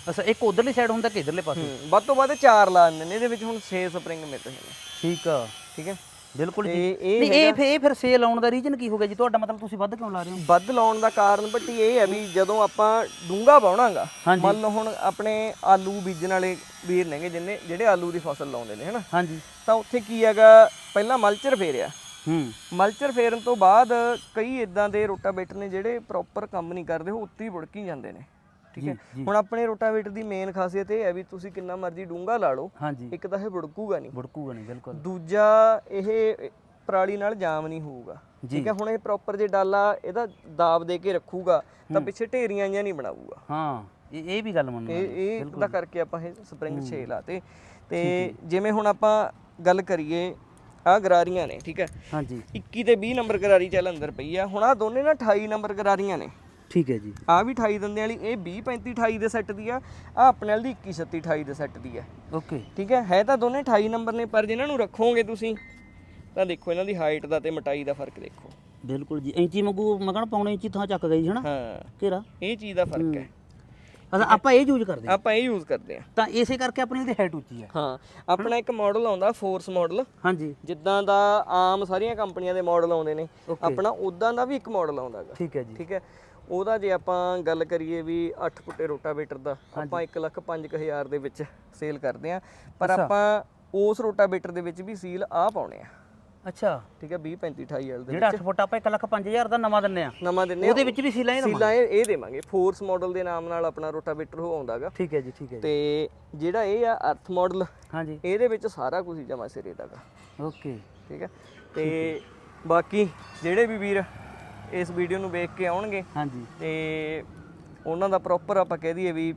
B: ਅੱਛਾ ਇੱਕ ਉਧਰਲੀ ਸਾਈਡ ਹੁੰਦਾ ਕਿ ਇਧਰਲੇ ਪਾਸੇ?
A: ਹੂੰ ਵੱਧ ਤੋਂ ਵੱਧ ਚਾਰ ਲਾ ਦਿੰਦੇ ਨੇ ਇਹਦੇ ਵਿੱਚ ਹੁਣ 6 ਸਪਰਿੰਗ ਮਿਲ ਰਹੇ ਨੇ।
B: ਠੀਕ ਆ।
A: ਠੀਕ ਹੈ?
B: ਬਿਲਕੁਲ
A: ਤੇ
B: ਜੀ
A: ਇਹ
B: ਨਹੀਂ ਇਹ ਫਿਰ ਇਹ ਫਿਰ ਸੇਲ ਆਉਣ ਦਾ ਰੀਜਨ ਕੀ ਹੋਗਾ ਜੀ? ਤੁਹਾਡਾ ਮਤਲਬ ਤੁਸੀਂ ਵੱਧ ਕਿਉਂ ਲਾ ਰਹੇ ਹੋ?
A: ਵੱਧ ਲਾਉਣ ਦਾ ਕਾਰਨ ਭੱਟੀ ਇਹ ਹੈ ਵੀ ਜਦੋਂ ਆਪਾਂ ਡੂੰਗਾ ਪਾਉਣਾਗਾ
B: ਹਾਂਜੀ।
A: ਮੰਨ ਲਓ ਹੁਣ ਆਪਣੇ ਆਲੂ ਬੀਜਣ ਵਾਲੇ ਵੀਰ ਨੇਗੇ ਜਿੰਨੇ ਜਿਹੜੇ ਆਲੂ ਦੀ ਫਸਲ ਲਾਉਂਦੇ ਨੇ ਹਨਾ?
B: ਹਾਂਜੀ।
A: ਤਾਂ ਉੱਥੇ ਕੀ ਹੈਗਾ ਪਹਿਲਾਂ ਮਲਚਰ ਫੇਰਿਆ।
B: ਹੂੰ।
A: ਮਲਚਰ ਫੇਰਨ ਤੋਂ ਬਾਅਦ ਕਈ ਇਦਾਂ ਦੇ ਰੋਟਾਵੇਟਰ ਨੇ ਜਿਹੜੇ ਪ੍ਰੋਪਰ ਕੰਮ ਨਹੀਂ ਕਰਦੇ ਉਹ ਉੱਤੇ ਹੀ ਬੁੜਕੀ ਜਾਂਦੇ ਨੇ। ਠੀਕ ਹੈ? ਹੁਣ ਆਪਣੇ ਰੋਟਾਵੇਟਰ ਦੀ ਮੇਨ ਖਾਸੀਅਤ ਇਹ ਹੈ ਵੀ ਤੁਸੀਂ ਕਿੰਨਾ ਮਰਜ਼ੀ ਡੂੰਗਾ ਲਾ ਲਓ ਇੱਕ ਤਾਂ ਇਹ ਬੁੜਕੂਗਾ ਨਹੀਂ।
B: ਬੁੜਕੂਗਾ ਨਹੀਂ ਬਿਲਕੁਲ।
A: ਦੂਜਾ ਇਹ ਪਰਾਲੀ ਨਾਲ ਜਾਮ ਨਹੀਂ ਹੋਊਗਾ। ਠੀਕ ਹੈ? ਹੁਣ ਇਹ ਪ੍ਰੋਪਰ ਜੇ ਡਾਲਾ ਇਹਦਾ ਦਾਬ ਦੇ ਕੇ ਰੱਖੂਗਾ ਤਾਂ ਪਿੱਛੇ ਢੇਰੀਆਂ ਜਾਂ ਨਹੀਂ ਬਣਾਊਗਾ।
B: ਹਾਂ ਇਹ ਇਹ ਵੀ ਗੱਲ ਮੰਨੂ
A: ਇਹ ਇਹ ਦਾ ਕਰਕੇ ਆਪਾਂ ਇਹ ਸਪਰਿੰਗ 6 ਲਾਤੇ ਤੇ। ਜਿਵੇਂ ਹੁਣ ਆਪਾਂ ਗੱਲ ਕਰੀਏ ਆ ਗਰਾਰੀਆਂ ਨੇ ਠੀਕ ਹੈ?
B: ਹਾਂਜੀ।
A: 21 ਤੇ 20 ਨੰਬਰ ਗਰਾਰੀ ਚੱਲ ਅੰਦਰ ਪਈ ਆ। ਹੁਣ ਆ ਦੋਨੇ ਨਾ 28 ਨੰਬਰ ਗਰਾਰੀਆਂ ਨੇ।
B: ਠੀਕ ਹੈ ਜੀ।
A: ਆ ਵੀ 28 ਦੰਦੇ ਵਾਲੀ ਇਹ 20 35 28 ਦੇ ਸੈੱਟ ਦੀ ਆ ਆ ਆਪਣੇ ਵਾਲੀ ਦੀ 21 36 28 ਦੇ ਸੈੱਟ ਦੀ ਆ।
B: ਓਕੇ।
A: ਠੀਕ ਹੈ ਹੈ ਤਾਂ ਦੋਨੇ 28 ਨੰਬਰ ਨੇ ਪਰ ਜਿਨ੍ਹਾਂ ਨੂੰ ਰੱਖੋਗੇ ਤੁਸੀਂ ਤਾਂ ਦੇਖੋ ਇਹਨਾਂ ਦੀ ਹਾਈਟ ਦਾ ਤੇ ਮੋਟਾਈ ਦਾ ਫ਼ਰਕ ਦੇਖੋ।
B: ਬਿਲਕੁਲ ਜੀ ਇੰਚੀ ਮੰਗੂ ਮਗਣ ਪੌਣੇ ਇੰਚੀ ਥਾਂ ਚੱਕ ਗਈ ਹਨਾ?
A: ਹਾਂ।
B: ਘੇਰਾ?
A: ਇਹ ਚੀਜ਼ ਦਾ ਫ਼ਰਕ ਹੈ।
B: ਅੱਛਾ ਆਪਾਂ ਇਹ ਯੂਜ਼ ਕਰਦੇ।
A: ਆਪਾਂ ਇਹ ਯੂਜ਼ ਕਰਦੇ ਆ
B: ਤਾਂ ਇਸੇ ਕਰਕੇ ਆਪਣੀ ਇਹਦੀ ਹਾਈਟ ਉੱਚੀ ਹੈ।
A: ਹਾਂ ਆਪਣਾ ਇੱਕ ਮਾਡਲ ਆਉਂਦਾ ਫੋਰਸ ਮਾਡਲ
B: ਹਾਂਜੀ।
A: ਜਿੱਦਾਂ ਦਾ ਆਮ ਸਾਰੀਆਂ ਕੰਪਨੀਆਂ ਦੇ ਮਾਡਲ ਆਉਂਦੇ ਨੇ ਆਪਣਾ ਉਦਾਂ ਦਾ ਵੀ ਇੱਕ ਮਾਡਲ ਆਉਂਦਾਗਾ।
B: ਠੀਕ ਹੈ ਜੀ।
A: ਠੀਕ ਹੈ। ਉਹਦਾ ਜੇ ਆਪਾਂ ਗੱਲ ਕਰੀਏ ਵੀ 8 ਫੁੱਟੇ ਰੋਟਾਵੇਟਰ ਦਾ ਆਪਾਂ 1 ਲੱਖ 5000 ਦੇ ਵਿੱਚ ਸੇਲ ਕਰਦੇ ਆ ਪਰ ਆਪਾਂ ਉਸ ਰੋਟਾਵੇਟਰ ਦੇ ਵਿੱਚ ਵੀ ਸੀਲ ਆ ਪਾਉਣੇ ਆ।
B: ਅੱਛਾ।
A: ਠੀਕ ਹੈ 20 35 28 ਵਾਲੇ ਦੇ
B: ਜਿਹੜਾ 8 ਫੁੱਟ ਆਪਾਂ 1 ਲੱਖ 5000 ਦਾ ਨਵਾਂ ਦਿੰਨੇ ਆ।
A: ਨਵਾਂ ਦਿੰਨੇ ਆ।
B: ਉਹਦੇ ਵਿੱਚ ਵੀ ਸੀਲਾਂ ਹੀ
A: ਸੀਲਾਂ ਇਹ ਇਹ ਦੇਵਾਂਗੇ। ਫੋਰਸ ਮਾਡਲ ਦੇ ਨਾਮ ਨਾਲ ਆਪਣਾ ਰੋਟਾਵੇਟਰ ਉਹ ਆਉਂਦਾਗਾ।
B: ਠੀਕ ਹੈ ਜੀ ਠੀਕ ਹੈ ਜੀ।
A: ਤੇ ਜਿਹੜਾ ਇਹ ਆ ਅਰਥ ਮਾਡਲ
B: ਹਾਂਜੀ।
A: ਇਹਦੇ ਵਿੱਚ ਸਾਰਾ ਕੁਝ ਜਮਾ ਸਿਰੇ ਦਾਗਾ
B: ਓਕੇ।
A: ਠੀਕ ਹੈ ਤੇ ਬਾਕੀ ਜਿਹੜੇ ਵੀ ਵੀਰ ਇਸ ਵੀਡੀਓ ਨੂੰ ਵੇਖ ਕੇ ਆਉਣਗੇ।
B: ਹਾਂਜੀ।
A: ਤੇ ਉਹਨਾਂ ਦਾ ਪ੍ਰੋਪਰ ਆਪਾਂ ਕਹਿ ਦਈਏ ਵੀ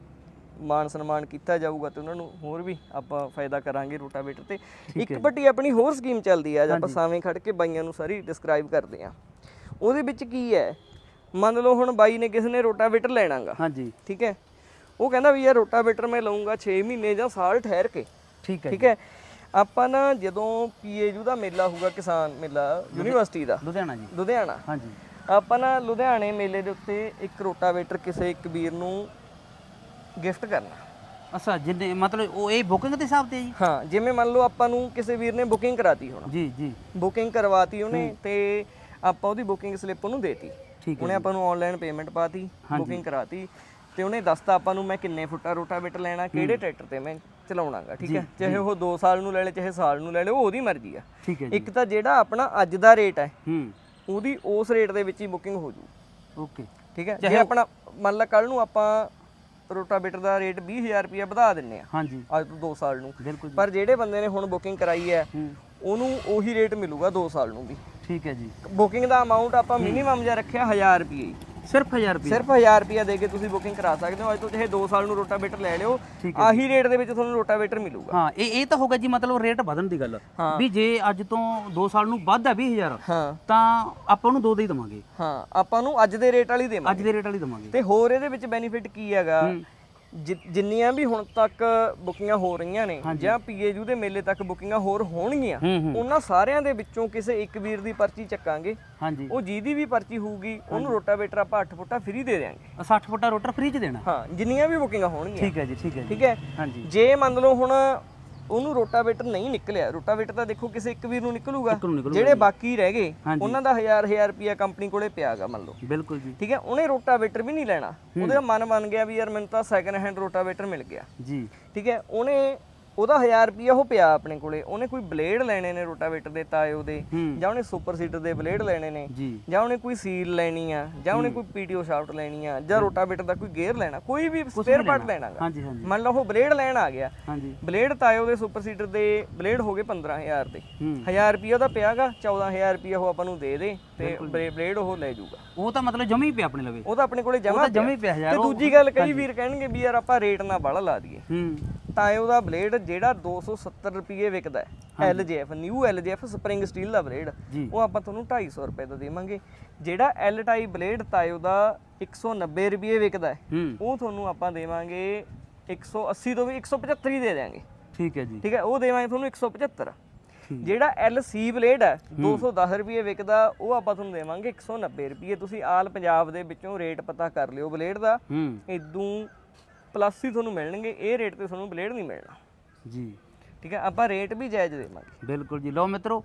A: ਮਾਨ ਸਨਮਾਨ ਕੀਤਾ ਜਾਊਗਾ ਤੇ ਉਹਨਾਂ ਨੂੰ ਹੋਰ ਵੀ ਆਪਾਂ ਫਾਇਦਾ ਕਰਾਂਗੇ ਰੋਟਾਵੇਟਰ ਤੇ। ਇੱਕ ਵੱਡੀ ਆਪਣੀ ਹੋਰ ਸਕੀਮ ਚੱਲਦੀ ਅੱਜ ਆਪਾਂ ਸਾਵੇਂ ਖੜ ਕੇ ਬਾਈਆਂ ਨੂੰ ਸਾਰੀ ਡਿਸਕ੍ਰਾਈਬ ਕਰਦੇ ਆ। ਉਹਦੇ ਵਿੱਚ ਕੀ ਹੈ? ਮੰਨ ਲਓ ਹੁਣ ਬਾਈ ਨੇ ਕਿਸੇ ਨੇ ਰੋਟਾਵੇਟਰ ਲੈਣਾਗਾ।
B: ਹਾਂਜੀ।
A: ਠੀਕ ਹੈ? ਉਹ ਕਹਿੰਦਾ ਵੀ ਯਾਰ ਰੋਟਾਵੇਟਰ ਮੈਂ ਲਵਾਂਗਾ 6 ਮਹੀਨੇ ਜਾਂ ਸਾਲ ਠਹਿਰ ਕੇ।
B: ਠੀਕ ਹੈ
A: ਠੀਕ ਹੈ? ਆਪਾਂ ਨਾ ਜਦੋਂ ਪੀਏਯੂ ਦਾ ਮੇਲਾ ਹੋਊਗਾ ਕਿਸਾਨ ਮੇਲਾ ਯੂਨੀਵਰਸਿਟੀ ਦਾ।
B: ਲੁਧਿਆਣਾ ਜੀ।
A: ਲੁਧਿਆਣਾ।
B: ਹਾਂਜੀ।
A: ਆਪਾਂ ਨਾ ਲੁਧਿਆਣੇ ਮੇਲੇ ਦੇ ਉੱਤੇ ਇੱਕ ਰੋਟਾਵੇਟਰ ਕਿਸੇ ਇੱਕ ਵੀਰ ਨੂੰ ਗਿਫਟ ਕਰਨਾ।
B: ਅੱਛਾ ਜਿੰਨੇ ਮਤਲਬ ਉਹ ਇਹ ਬੁਕਿੰਗ ਦੇ ਹਿਸਾਬ ਤੇ ਹੈ ਜੀ?
A: ਹਾਂ ਜਿਵੇਂ ਮੰਨ ਲਓ ਆਪਾਂ ਨੂੰ ਕਿਸੇ ਵੀਰ ਨੇ ਬੁਕਿੰਗ ਕਰਾਤੀ ਹੁਣ।
B: ਜੀ ਜੀ।
A: ਬੁਕਿੰਗ ਕਰਵਾਤੀ ਉਹਨੇ ਤੇ ਆਪਾਂ ਉਹਦੀ ਬੁਕਿੰਗ ਸਲਿੱਪ ਉਹਨੂੰ ਦੇਤੀ।
B: ਠੀਕ
A: ਉਹਨੇ ਆਪਾਂ ਨੂੰ ਆਨਲਾਈਨ ਪੇਮੈਂਟ ਪਾਤੀ ਬੁਕਿੰਗ ਕਰਾਤੀ ਤੇ ਉਹਨੇ ਦੱਸਤਾ ਆਪਾਂ ਨੂੰ ਮੈਂ ਕਿੰਨੇ ਫੁੱਟਾ ਰੋਟਾਵੇਟਰ ਲੈਣਾ ਕਿਹੜੇ ਟਰੈਕਟਰ ਤੇ ਮੈਂ ਚਲਾਉਣਾਗਾ ਠੀਕ ਹੈ? ਚਾਹੇ ਉਹ 2 ਸਾਲ ਨੂੰ ਲੈ ਲੇ ਚਾਹੇ ਸਾਲ ਨੂੰ ਲੈ ਲੇ ਉਹ ਉਹਦੀ ਮਰਜ਼ੀ ਆ।
B: ਠੀਕ ਹੈ ਜੀ।
A: ਇੱਕ ਤਾਂ ਜਿਹੜਾ ਆਪਣਾ ਅੱਜ ਦਾ ਰੇਟ ਹੈ
B: ਹੂੰ।
A: ਉਹਦੀ ਉਸ ਰੇਟ ਦੇ ਵਿੱਚ ਹੀ ਬੁਕਿੰਗ ਹੋ ਜੂ।
B: ਓਕੇ।
A: ਠੀਕ ਹੈ? ਜੇ ਆਪਣਾ ਮੰਨ ਲਾ ਕੱਲ ਨੂੰ ਆਪਾਂ ਰੋਟਾਵੇਟਰ ਦਾ ਰੇਟ 20000 ਰੁਪਏ ਵਧਾ ਦਿੰਨੇ ਆ
B: ਹਾਂਜੀ।
A: ਅੱਜ ਤੋਂ 2 ਸਾਲ ਨੂੰ।
B: ਬਿਲਕੁਲ
A: ਪਰ ਜਿਹੜੇ ਬੰਦੇ ਨੇ ਹੁਣ ਬੁਕਿੰਗ ਕਰਾਈ ਹੈ ਉਹਨੂੰ ਉਹੀ ਰੇਟ ਮਿਲੂਗਾ 2 ਸਾਲ ਨੂੰ ਵੀ।
B: ਠੀਕ ਹੈ ਜੀ।
A: ਬੁਕਿੰਗ ਦਾ ਅਮਾਉਂਟ ਆਪਾਂ ਮਿਨੀਮਮ ਜਿਹਾ ਰੱਖਿਆ 1000 ਰੁਪਏ
B: ਸਿਰਫ 1000 ਰੁਪਏ
A: ਸਿਰਫ 1000 ਰੁਪਏ ਦੇ ਕੇ ਤੁਸੀਂ ਬੁਕਿੰਗ ਕਰਾ ਸਕਦੇ ਹੋ। ਅੱਜ ਤੋਂ ਚਾਹੇ 2 ਸਾਲ ਨੂੰ ਰੋਟਾਵੇਟਰ ਲੈ ਲਿਓ ਆਹੀ ਰੇਟ ਦੇ ਵਿੱਚ ਤੁਹਾਨੂੰ ਰੋਟਾਵੇਟਰ ਮਿਲੂਗਾ।
B: ਹਾਂ ਇਹ ਇਹ ਤਾਂ ਹੋਗਾ ਜੀ ਮਤਲਬ ਰੇਟ ਵਧਣ ਦੀ ਗੱਲ। ਵੀ ਜੇ ਅੱਜ ਤੋਂ 2 ਸਾਲ ਨੂੰ ਵੱਧ ਹੈ 20000
A: ਹਾਂ।
B: ਤਾਂ ਆਪਾਂ ਉਹਨੂੰ ਦੋ ਦੇ ਹੀ ਦਵਾਂਗੇ।
A: ਹਾਂ ਆਪਾਂ ਨੂੰ ਅੱਜ ਦੇ ਰੇਟ ਵਾਲੀ ਦੇਵਾਂਗੇ।
B: ਅੱਜ ਦੇ ਰੇਟ ਵਾਲੀ ਦਵਾਂਗੇ।
A: ਤੇ ਹੋਰ ਇਹਦੇ ਵਿੱਚ ਬੈਨੀਫਿਟ ਕੀ ਹੈਗਾ? ਜਿ- ਜਿੰਨੀਆਂ ਵੀ ਹੁਣ ਤੱਕ ਬੁਕਿੰਗਾਂ ਹੋ ਰਹੀਆਂ ਨੇ ਜਾਂ ਪੀਏਯੂ ਦੇ ਮੇਲੇ ਤੱਕ ਬੁਕਿੰਗਾਂ ਹੋਰ ਹੋਣਗੀਆਂ
B: ਹੂੰ ਹੂੰ।
A: ਉਹਨਾਂ ਸਾਰਿਆਂ ਦੇ ਵਿੱਚੋਂ ਕਿਸੇ ਇੱਕ ਵੀਰ ਦੀ ਪਰਚੀ ਚੱਕਾਂਗੇ।
B: ਹਾਂਜੀ।
A: ਉਹ ਜਿਹਦੀ ਵੀ ਪਰਚੀ ਹੋਊਗੀ ਉਹਨੂੰ ਰੋਟਾਵੇਟਰ ਆਪਾਂ 8 ਫੁੱਟਾ ਫ੍ਰੀ ਦੇ ਦੇਵਾਂਗੇ
B: 60 ਫੁੱਟਾ ਰੋਟਰ ਫ੍ਰੀ ਚ ਦੇਣਾ।
A: ਹਾਂ ਜਿੰਨੀਆਂ ਵੀ ਬੁਕਿੰਗਾਂ ਹੋਣਗੀਆਂ।
B: ਠੀਕ ਹੈ ਜੀ ਠੀਕ ਹੈ ਜੀ।
A: ਠੀਕ ਹੈ?
B: ਹਾਂਜੀ।
A: ਜੇ ਮੰਨ ਲਓ ਹੁਣ ਉਹਨੂੰ ਰੋਟਾਵੇਟਰ ਨਹੀਂ ਨਿਕਲਿਆ। ਰੋਟਾਵੇਟਰ ਤਾਂ ਦੇਖੋ ਕਿਸੇ ਇੱਕ ਵੀਰ ਨੂੰ ਨਿਕਲੂਗਾ।
B: ਇੱਕ ਨੂੰ ਨਿਕਲੂਗਾ
A: ਜਿਹੜੇ ਬਾਕੀ ਰਹਿ ਗਏ
B: ਹਾਂਜੀ।
A: ਉਹਨਾਂ ਦਾ 1000 1000 ਰੁਪਿਆ ਕੰਪਨੀ ਕੋਲੇ ਪਿਆਗਾ ਮੰਨ ਲਓ।
B: ਬਿਲਕੁਲ ਜੀ।
A: ਠੀਕ ਹੈ? ਉਹਨੇ ਰੋਟਾਵੇਟਰ ਵੀ ਨਹੀਂ ਲੈਣਾ। ਉਹਦਾ ਮਨ ਬਣ ਗਿਆ ਵੀ ਯਾਰ ਮੈਨੂੰ ਤਾਂ ਸੈਕੰਡ ਹੈਂਡ ਰੋਟਾਵੇਟਰ ਮਿਲ ਗਿਆ।
B: ਜੀ।
A: ਠੀਕ ਹੈ? ਉਹਨੇ ਉਹਦਾ 1000 ਰੁਪਿਆ ਉਹ ਪਿਆ ਆਪਣੇ ਕੋਲੇ। ਉਹਨੇ ਕੋਈ ਬਲੇਡ ਲੈਣੇ ਨੇ ਰੋਟਾਵੇਟਰ ਦੇ ਤਾਇਓ ਦੇ ਜਾਂ ਉਹਨੇ ਸੁਪਰ ਸੀਡਰ ਦੇ ਬਲੇਡ ਲੈਣੇ ਨੇ।
B: ਜੀ।
A: ਉਹਨੇ ਕੋਈ ਸੀਲ ਲੈਣੀ ਆ ਜਾਂ ਉਹਨੇ ਕੋਈ ਪੀਟੀਓ ਸ਼ਾਫਟ ਲੈਣੀ ਆ ਜਾਂ ਰੋਟਾਵੇਟਰ ਦਾ ਕੋਈ ਗੇਅਰ ਲੈਣਾ ਕੋਈ ਵੀ ਸਪੇਅਰ ਪਾਰਟ ਲੈਣਾਗਾ। ਮੰਨ ਲਓ ਉਹ ਬਲੇਡ ਲੈਣ ਆ ਗਿਆ।
B: ਹਾਂਜੀ।
A: ਬਲੇਡ ਤਾਇਓ ਦੇ ਸੁਪਰ ਸੀਡਰ ਦੇ ਬਲੇਡ ਹੋ ਗਏ 15000 ਦੇ।
B: ਹੂੰ।
A: 1000 ਰੁਪਿਆ ਉਹਦਾ ਪਿਆਗਾ 14000 ਰੁਪਿਆ ਉਹ ਆਪਾਂ ਨੂੰ ਦੇ ਦੇ ਤੇ ਬਲੇ- ਬਲੇਡ ਉਹ ਲੈ ਜਾਊਗਾ।
B: ਉਹ ਤਾਂ ਮਤਲਬ ਜਮੀ ਪਿਆ ਆਪਣੇ ਲਵੇ।
A: ਉਹ ਤਾਂ ਆਪਣੇ ਕੋਲੇ ਜਮਾ
B: ਤਾਂ ਜਮੀ ਪਿਆ। ਯਾਰ
A: ਤੇ ਦੂਜੀ ਗੱਲ ਕਈ ਵੀਰ ਕਹਿਣਗੇ ਵੀ ਯਾਰ ਆਪਾਂ ਰੇਟ ਨਾ ਬਾਹਲਾ ਲਾ ਦਈਏ।
B: ਹੂੰ
A: ਤਾਇਓ ਦਾ ਬਲੇਡ ਜਿਹੜਾ 270 ਰੁਪਏ ਵਿਕਦਾ ਹੈ LJF new LJF spring steel ਦਾ ਬਲੇਡ ਉਹ ਆਪਾਂ ਤੁਹਾਨੂੰ 250 ਰੁਪਏ ਦਾ ਦੇਵਾਂਗੇ। ਜਿਹੜਾ L ਟਾਈ ਬਲੇਡ ਤਾਇਓ ਦਾ 190 ਰੁਪਏ ਵਿਕਦਾ ਹੈ ਉਹ ਤੁਹਾਨੂੰ ਆਪਾਂ ਦੇਵਾਂਗੇ 180 ਤੋਂ ਵੀ 175 ਹੀ ਦੇ ਦੇਵਾਂਗੇ
B: ਠੀਕ ਹੈ ਜੀ।
A: ਠੀਕ ਹੈ ਉਹ ਦੇਵਾਂਗੇ ਤੁਹਾਨੂੰ 175
B: ਠੀਕ।
A: ਜਿਹੜਾ LC ਬਲੇਡ ਹੈ 210 ਰੁਪਏ ਵਿਕਦਾ ਉਹ ਆਪਾਂ ਤੁਹਾਨੂੰ ਦੇਵਾਂਗੇ 190 ਰੁਪਏ। ਤੁਸੀਂ ਆਲ ਪੰਜਾਬ ਦੇ ਵਿੱਚੋਂ ਰੇਟ ਪਤਾ ਕਰ ਲਿਓ ਬਲੇਡ ਦਾ। ਇਦੋਂ ਪਲੱਸ ਹੀ ਤੁਹਾਨੂੰ ਮਿਲਣਗੇ ਇਹ ਰੇਟ ਤੇ ਤੁਹਾਨੂੰ ਬਲੇਡ ਨਹੀਂ ਮਿਲਣਾ।
B: ਜੀ।
A: ਠੀਕ ਹੈ ਆਪਾਂ ਰੇਟ ਵੀ ਜਾਇਜ਼ ਦੇਵਾਂਗੇ।
B: ਬਿਲਕੁਲ ਜੀ। ਲਓ ਮਿੱਤਰੋ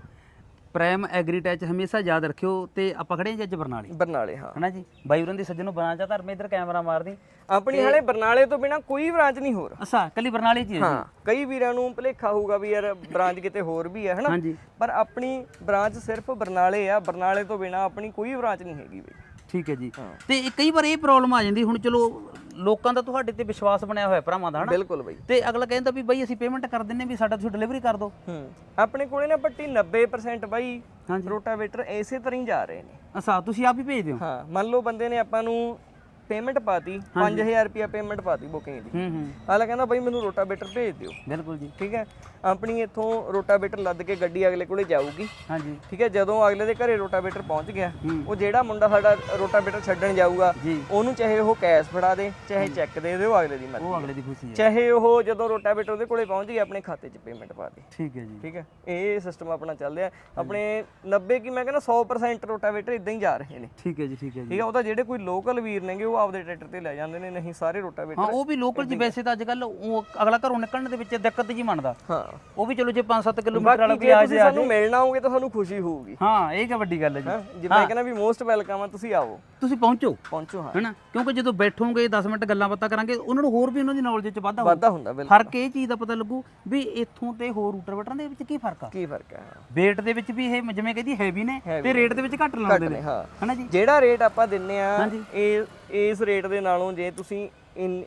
B: ਪ੍ਰਾਈਮ ਐਗਰੀਟੈਚ ਹਮੇਸ਼ਾ ਯਾਦ ਰੱਖਿਓ ਤੇ ਆਪਾਂ ਖੜੇ ਹਾਂ ਜੀ ਅੱਜ ਬਰਨਾਲੇ।
A: ਬਰਨਾਲੇ ਹਾਂ।
B: ਹਨਾ ਜੀ? ਬਾਈ ਹੋਰਾਂ ਦੀ ਸੱਜਣੋਂ ਬਣਾ ਚਾ ਧਰਮੇ ਇਧਰ ਕੈਮਰਾ ਮਾਰਦੀ।
A: ਆਪਣੀ ਹਾਲੇ ਬਰਨਾਲੇ ਤੋਂ ਬਿਨਾ ਕੋਈ ਬ੍ਰਾਂਚ ਨਹੀਂ ਹੋਰ।
B: ਅੱਛਾ ਕੱਲੀ ਬਰਨਾਲੇ 'ਚ ਹੀ ਹੈ
A: ਕਈ ਵੀਰਾਂ ਨੂੰ ਭੁਲੇਖਾ ਹੋਊਗਾ ਵੀ ਯਾਰ ਬ੍ਰਾਂਚ ਕਿਤੇ ਹੋਰ ਵੀ ਹੈ ਹਨਾ?
B: ਹਾਂਜੀ।
A: ਪਰ ਆਪਣੀ ਬ੍ਰਾਂਚ ਸਿਰਫ ਬਰਨਾਲੇ ਆ ਬਰਨਾਲੇ ਤੋਂ ਬਿਨਾ ਆਪਣੀ ਕੋਈ ਬ੍ਰਾਂਚ ਨਹੀਂ ਹੈਗੀ ਬਈ।
B: ਠੀਕ ਹੈ ਜੀ। ਤੇ ਇਹ ਕਈ ਵਾਰ ਇਹ ਪ੍ਰੋਬਲਮ ਆ ਜਾਂਦੀ ਹੁਣ ਚਲੋ ਲੋਕਾਂ ਦਾ ਤੁਹਾਡੇ ਤੇ ਵਿਸ਼ਵਾਸ ਬਣਿਆ ਹੋਇਆ ਭਰਾਵਾਂ ਦਾ ਹਨਾ?
A: ਬਿਲਕੁਲ ਬਈ।
B: ਤੇ ਅਗਲਾ ਕਹਿੰਦਾ ਵੀ ਬਾਈ ਅਸੀਂ ਪੇਮੈਂਟ ਕਰ ਦਿੰਨੇ ਵੀ ਸਾਡਾ ਤੁਸੀਂ ਡਿਲੀਵਰੀ ਕਰ ਦਿਓ
A: ਹੂੰ ਆਪਣੇ ਕੋਲੇ ਨਾ ਪੱਟੀ 90% ਬਾਈ। ਰੋਟਾਵੇਟਰ ਇਸੇ ਤਰ੍ਹਾਂ ਹੀ ਜਾ ਰਹੇ ਨੇ।
B: ਅੱਛਾ ਤੁਸੀਂ ਆਪ ਹੀ ਭੇਜ ਦਿਓ।
A: ਹਾਂ ਮੰਨ ਲਓ ਬੰਦੇ ਨੇ ਆਪਾਂ ਨੂੰ ਪੇਮੈਂਟ ਪਾਤੀ 5000 ਰੁਪਿਆ ਪੇਮੈਂਟ ਪਾਤੀ ਬੁਕਿੰਗ ਦੀ।
B: ਹੂੰ ਹੂੰ।
A: ਹਾਲਾ ਕਹਿੰਦਾ ਬਾਈ ਮੈਨੂੰ ਰੋਟਾਵੇਟਰ ਭੇਜ ਦਿਓ।
B: ਬਿਲਕੁਲ ਜੀ।
A: ਠੀਕ ਹੈ? ਆਪਣੀ ਇੱਥੋਂ ਰੋਟਾਵੇਟਰ ਲੱਦ ਕੇ ਗੱਡੀ ਅਗਲੇ ਕੋਲੇ ਜਾਊਗੀ।
B: ਹਾਂਜੀ।
A: ਠੀਕ ਹੈ? ਜਦੋਂ ਅਗਲੇ ਦੇ ਘਰੇ ਰੋਟਾਵੇਟਰ ਪਹੁੰਚ ਗਿਆ। ਉਹ ਜਿਹੜਾ ਮੁੰਡਾ ਸਾਡਾ ਰੋਟਾਵੇਟਰ ਛੱਡਣ ਜਾਊਗਾ ਉਹਨੂੰ ਚਾਹੇ ਉਹ ਕੈਸ਼ ਫੜਾ ਦੇ ਚਾਹੇ ਚੈੱਕ ਦੇ ਦਿਓ ਅਗਲੇ ਦੀ ਮਰਜ਼ੀ।
B: ਉਹ ਅਗਲੇ ਦੀ ਖੁਸ਼ੀ ਹੈ।
A: ਚਾਹੇ ਉਹ ਜਦੋਂ ਰੋਟਾਵੇਟਰ ਉਹਦੇ ਕੋਲੇ ਪਹੁੰਚ ਗਿਆ ਆਪਣੇ ਖਾਤੇ 'ਚ ਪੇਮੈਂਟ ਪਾ ਦੇ।
B: ਠੀਕ ਹੈ ਜੀ।
A: ਠੀਕ ਹੈ? ਇਹ ਸਿਸਟਮ ਆਪਣਾ ਚੱਲ ਰਿਹਾ। ਆਪਣੇ 90 ਕੀ ਮੈਂ ਕਹਿੰਦਾ 100% ਰੋਟਾਵੇਟਰ ਇਦਾਂ ਹੀ ਜਾ ਰਹੇ ਨੇ।
B: ਠੀਕ ਹੈ ਜੀ ਠੀਕ ਹੈ ਜੀ।
A: ਠੀਕ ਹੈ? ਉਹ ਤਾਂ ਜਿਹੜੇ ਕੋਈ ਲੋਕਲ ਵੀਰ ਨੇਗੇ ਉਹ ਆਪਦੇ ਟਰੈਕਟਰ ਤੇ ਲੈ ਜਾਂਦੇ ਨੇ ਨਹੀਂ ਸਾਰੇ
B: ਹਾਂ
A: ਰੋਟਾਵੇਟਰ
B: ਉਹ ਵੀ ਲੋਕਲ ਜੀ ਵੈਸੇ ਤਾਂ ਅੱਜ ਕੱਲ ਉਹ ਅਗਲਾ ਘਰੋਂ ਨਿਕਲਣ ਦੇ ਵਿੱਚ ਦਿੱਕਤ ਜੀ ਮੰਨਦਾ।
A: ਹਾਂ।
B: ਉਹ ਵੀ ਚਲੋ ਜੇ 5-7 ਕਿਲੋਮੀਟਰ ਵਾਲਾ
A: ਬਾਕੀ
B: ਵੀ
A: ਜੇ
B: ਆ
A: ਤੁਸੀਂ
B: ਜਾਏ
A: ਸਾਨੂੰ ਮਿਲਣਾ ਹੋਗੇ ਤਾਂ ਸਾਨੂੰ ਖੁਸ਼ੀ ਹੋਊਗੀ।
B: ਹਾਂ ਇਹ ਕੀ ਵੱਡੀ ਗੱਲ ਹੈ
A: ਹਾਂ?
B: ਜੀ
A: ਜਿੱਦਾਂ ਕਹਿੰਦਾ ਵੀ ਮੋਸਟ ਵੈਲਕਮ ਆ ਤੁਸੀਂ ਆਓ।
B: ਤੁਸੀਂ ਪਹੁੰਚੋ।
A: ਪਹੁੰਚੋ ਹਾਂ।
B: ਹੈਨਾ ਕਿਉਂਕਿ ਜਦੋਂ ਬੈਠੋਗੇ 10 ਮਿੰਟ ਗੱਲਾਂ ਬਾਤਾਂ ਕਰਾਂਗੇ ਉਹਨਾਂ ਨੂੰ ਹੋਰ ਵੀ ਉਹਨਾਂ ਦੀ ਨੌਲੇਜ 'ਚ ਵਾਧਾ ਹੋਊ
A: ਵਾਧਾ ਹੁੰਦਾ ਬਿਲਕੁਲ।
B: ਫ਼ਰਕ ਇਹ ਚੀਜ਼ ਦਾ ਪਤਾ ਲੱਗੂ ਵੀ ਇੱਥੋਂ ਤੇ ਹੋਰ ਰੂਟਰ ਬਟਰਾਂ ਦੇ ਵਿੱਚ ਕੀ ਫ਼ਰਕ ਆ?
A: ਕੀ ਫ਼ਰਕ ਹੈ।
B: Weight ਦੇ ਵਿੱਚ ਵੀ ਇਹ ਜਿਵੇਂ ਕਹਿੰਦੀ ਹੈਵੀ ਨੇ ਤੇ ਰੇਟ ਦੇ ਵਿੱਚ ਘੱਟ ਲਾਉਂਦੇ ਨੇ।
A: ਹਾਂ।
B: ਹੈਨਾ ਜੀ?
A: ਜਿਹੜਾ ਰੇਟ ਆਪਾਂ ਦਿੰਨੇ ਆ। ਇਹ ਇਸ ਰੇਟ ਦੇ ਨਾਲੋਂ ਜੇ ਤੁਸੀਂ ਇਨ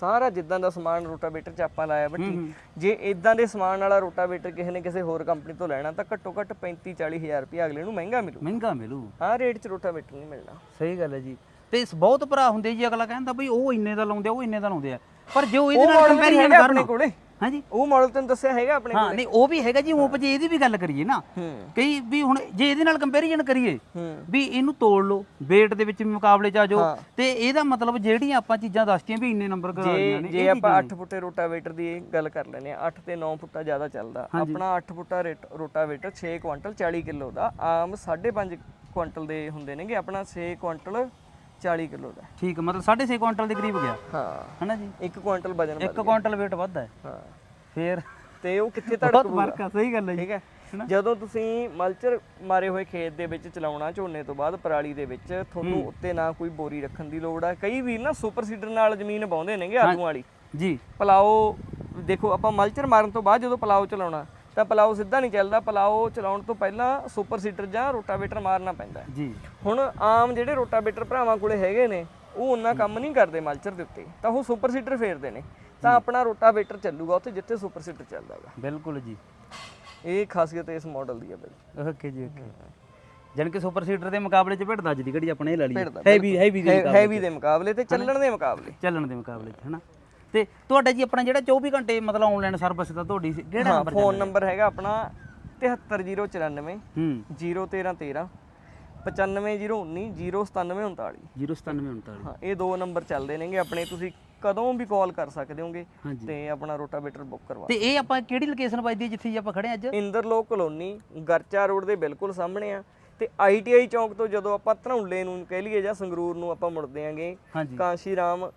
A: ਸਾਰਾ ਜਿੱਦਾਂ ਦਾ ਸਮਾਨ ਰੋਟਾਵੇਟਰ ਚ ਆਪਾਂ ਲਾਇਆ ਬੱਟੀ ਜੇ ਇਦਾਂ ਦੇ ਸਮਾਨ ਵਾਲਾ ਰੋਟਾਵੇਟਰ ਕਿਸੇ ਨੇ ਕਿਸੇ ਹੋਰ ਕੰਪਨੀ ਤੋਂ ਲੈਣਾ ਤਾਂ ਘੱਟੋ ਘੱਟ 35 40 ਹਜ਼ਾਰ ਰੁਪਏ ਅਗਲੇ ਨੂੰ ਮਹਿੰਗਾ ਮਿਲੂ।
B: ਮਹਿੰਗਾ ਮਿਲੂ।
A: ਆਹ ਰੇਟ ਚ ਰੋਟਾਵੇਟਰ ਨਹੀਂ ਮਿਲਣਾ।
B: ਸਹੀ ਗੱਲ ਹੈ ਜੀ। ਤੇ ਇਸ ਬਹੁਤ ਭਰਾ ਹੁੰਦੇ ਜੀ ਅਗਲਾ ਕਹਿੰਦਾ ਬਈ ਉਹ ਇੰਨੇ ਦਾ ਲਾਉਂਦੇ ਆ ਉਹ ਇੰਨੇ ਦਾ ਲਾਉਂਦੇ ਆ। ਪਰ ਜੋ ਇਹਦੇ ਨਾਲ
A: ਆਪਣੇ
B: ਕਰਨ
A: ਕੋਲੇ।
B: ਹਾਂਜੀ।
A: ਉਹ ਮਾਡਲ ਤੈਨੂੰ ਦੱਸਿਆ ਹੈਗਾ ਆਪਣੇ
B: ਹਾਂ ਨਹੀਂ ਉਹ ਵੀ ਹੈਗਾ ਜੀ ਉਹ ਜੇ ਇਹਦੀ ਵੀ ਗੱਲ ਕਰੀਏ ਨਾ। ਕਈ ਵੀ ਹੁਣ ਜੇ ਇਹਦੇ ਨਾਲ ਕੰਪੈਰੀਜ਼ਨ ਕਰੀਏ ਵੀ ਇਹਨੂੰ ਤੋੜ ਲਓ weight ਦੇ ਵਿੱਚ ਮੁਕਾਬਲੇ ਚ ਆ ਜਾਓ ਤੇ ਇਹਦਾ ਮਤਲਬ ਜਿਹੜੀਆਂ ਆਪਾਂ ਚੀਜ਼ਾਂ ਦੱਸਤੀਆਂ ਵੀ ਇੰਨੇ ਨੰਬਰ ਕਰਾਈਆਂ ਨੇ
A: ਜੇ ਆਪਾਂ 8 ਫੁੱਟੇ ਰੋਟਾਵੇਟਰ ਦੀ ਗੱਲ ਕਰ ਲੈਨੇ ਆ 8 ਤੇ 9 ਫੁੱਟਾ ਜ਼ਿਆਦਾ ਚੱਲਦਾ। ਆਪਣਾ 8 ਫੁੱਟਾ ਰੇਟ- ਰੋਟਾਵੇਟਰ 6 ਕੁਇੰਟਲ 40 ਕਿਲੋ ਦਾ। ਆਮ 5.5 ਕੁਇੰਟਲ ਦੇ ਹੁੰਦੇ ਨੇਗੇ। ਆਪਣਾ 6 ਕੁਇੰਟਲ 40 ਕਿਲੋ ਦਾ।
B: ਠੀਕ ਹੈ, ਮਤਲਬ 6.5 ਕੁਇੰਟਲ ਦੇ ਕਰੀਬ ਗਿਆ।
A: ਹਾਂ।
B: ਹਨਾ ਜੀ?
A: 1 ਕੁਇੰਟਲ ਵਜਨ
B: ਇੱਕ ਕੁਇੰਟਲ weight ਵੱਧਦਾ ਹੈ।
A: ਹਾਂ।
B: ਫੇਰ
A: ਤੇ ਉਹ ਕਿੱਥੇ
B: ਬਹੁਤ
A: ਧੜਕੂਗਾ
B: ਫ਼ਰਕ ਆ ਸਹੀ ਗੱਲ ਹੈ ਜੀ।
A: ਠੀਕ ਹੈ। ਜਦੋਂ ਤੁਸੀਂ ਮਲਚਰ ਮਾਰੇ ਹੋਏ ਖੇਤ ਦੇ ਵਿੱਚ ਚਲਾਉਣਾ ਝੋਨੇ ਤੋਂ ਬਾਅਦ ਪਰਾਲੀ ਦੇ ਵਿੱਚ ਤੁਹਾਨੂੰ ਉੱਤੇ ਨਾ ਕੋਈ ਬੋਰੀ ਰੱਖਣ ਦੀ ਲੋੜ ਆ। ਕਈ ਵੀਰ ਨਾ ਸੁਪਰ ਸੀਡਰ ਨਾਲ ਜ਼ਮੀਨ ਵਾਹੁੰਦੇ ਨੇਗੇ ਆਲੂਆਂ ਵਾਲੀ।
B: ਜੀ।
A: ਪਲਾਓ ਦੇਖੋ ਆਪਾਂ ਮਲਚਰ ਮਾਰਨ ਤੋਂ ਬਾਅਦ ਜਦੋਂ ਪਲਾਓ ਚਲਾਉਣਾ ਤਾਂ ਪਲਾਓ ਸਿੱਧਾ ਨਹੀਂ ਚੱਲਦਾ ਪਲਾਓ ਚਲਾਉਣ ਤੋਂ ਪਹਿਲਾਂ ਸੁਪਰ ਸੀਡਰ ਜਾਂ ਰੋਟਾਵੇਟਰ ਮਾਰਨਾ ਪੈਂਦਾ।
B: ਜੀ।
A: ਹੁਣ ਆਮ ਜਿਹੜੇ ਰੋਟਾਵੇਟਰ ਭਰਾਵਾਂ ਕੋਲੇ ਹੈਗੇ ਨੇ ਉਹ ਉਹਨਾਂ ਕੰਮ ਨਹੀਂ ਕਰਦੇ ਮਲਚਰ ਦੇ ਉੱਤੇ। ਤਾਂ ਉਹ ਸੁਪਰ ਸੀਡਰ ਫੇਰਦੇ ਨੇ। ਤਾਂ ਆਪਣਾ ਰੋਟਾਵੇਟਰ ਚੱਲੂਗਾ ਉੱਥੇ ਜਿੱਥੇ ਸੁਪਰ ਸੀਡਰ ਚੱਲਦਾ ਹੈਗਾ।
B: ਬਿਲਕੁਲ ਜੀ।
A: ਇਹ ਖਾਸੀਅਤ ਇਸ ਮਾਡਲ ਦੀ ਹੈ ਬਈ।
B: ਓਕੇ ਜੀ ਓਕੇ। ਕਿ ਸੁਪਰ ਸੀਡਰ ਦੇ ਮੁਕਾਬਲੇ ਚ ਭਿੜਦਾ ਅੱਜ ਦੀ ਘੜੀ ਆਪਣੇ ਇਹ ਲੈ ਲਈ ਹੈਵੀ ਹੈਵੀ ਦੇ ਮੁਕਾਬਲੇ
A: ਹੈਵੀ ਦੇ ਮੁਕਾਬਲੇ ਤੇ ਚੱਲਣ ਦੇ ਮੁਕਾਬਲੇ
B: ਚੱਲਣ ਦੇ ਮੁਕਾਬਲੇ ਹਨਾ? ਤੇ ਤੁਹਾਡਾ ਜੀ ਆਪਣਾ ਜਿਹੜਾ 24 ਘੰਟੇ ਮਤਲਬ ਆਨਲਾਈਨ ਸਰਵਿਸ ਦਾ ਤੁਹਾਡੀ ਕਿਹੜਾ ਨੰਬਰ
A: ਫੋਨ ਨੰਬਰ ਹੈਗਾ ਆਪਣਾ 73094
B: ਹੂੰ।
A: 01313 95019 09739
B: 09739
A: ਹਾਂ ਇਹ ਦੋ ਨੰਬਰ ਚੱਲਦੇ ਨੇਗੇ ਆਪਣੇ ਤੁਸੀਂ ਕਦੋਂ ਵੀ ਕਾਲ ਕਰ ਸਕਦੇ ਹੋਗੇ ਤੇ ਆਪਣਾ ਰੋਟਾਵੇਟਰ ਬੁੱਕ ਕਰਵਾ
B: ਤੇ ਇਹ ਆਪਾਂ ਕਿਹੜੀ ਲੋਕੇਸ਼ਨ ਵੱਜਦੀ ਜਿੱਥੇ ਜੀ ਆਪਾਂ ਖੜੇ ਅੱਜ?
A: ਇੰਦਰਲੋਕ ਕਲੋਨੀ ਗਰਚਾ ਰੋਡ ਦੇ ਬਿਲਕੁਲ ਸਾਹਮਣੇ ਆ। ਤੇ ਆਈਟੀਆਈ ਚੌਂਕ ਤੋਂ ਜਦੋਂ ਆਪਾਂ ਧਨੌਲੇ ਨੂੰ ਕਹਿ ਲਈਏ ਜਾਂ ਸੰਗਰੂਰ ਨੂੰ ਆਪਾਂ ਮੁੜਦੇ ਆਂਗੇ ਕਾਂਸ਼ੀ ਰਾਮ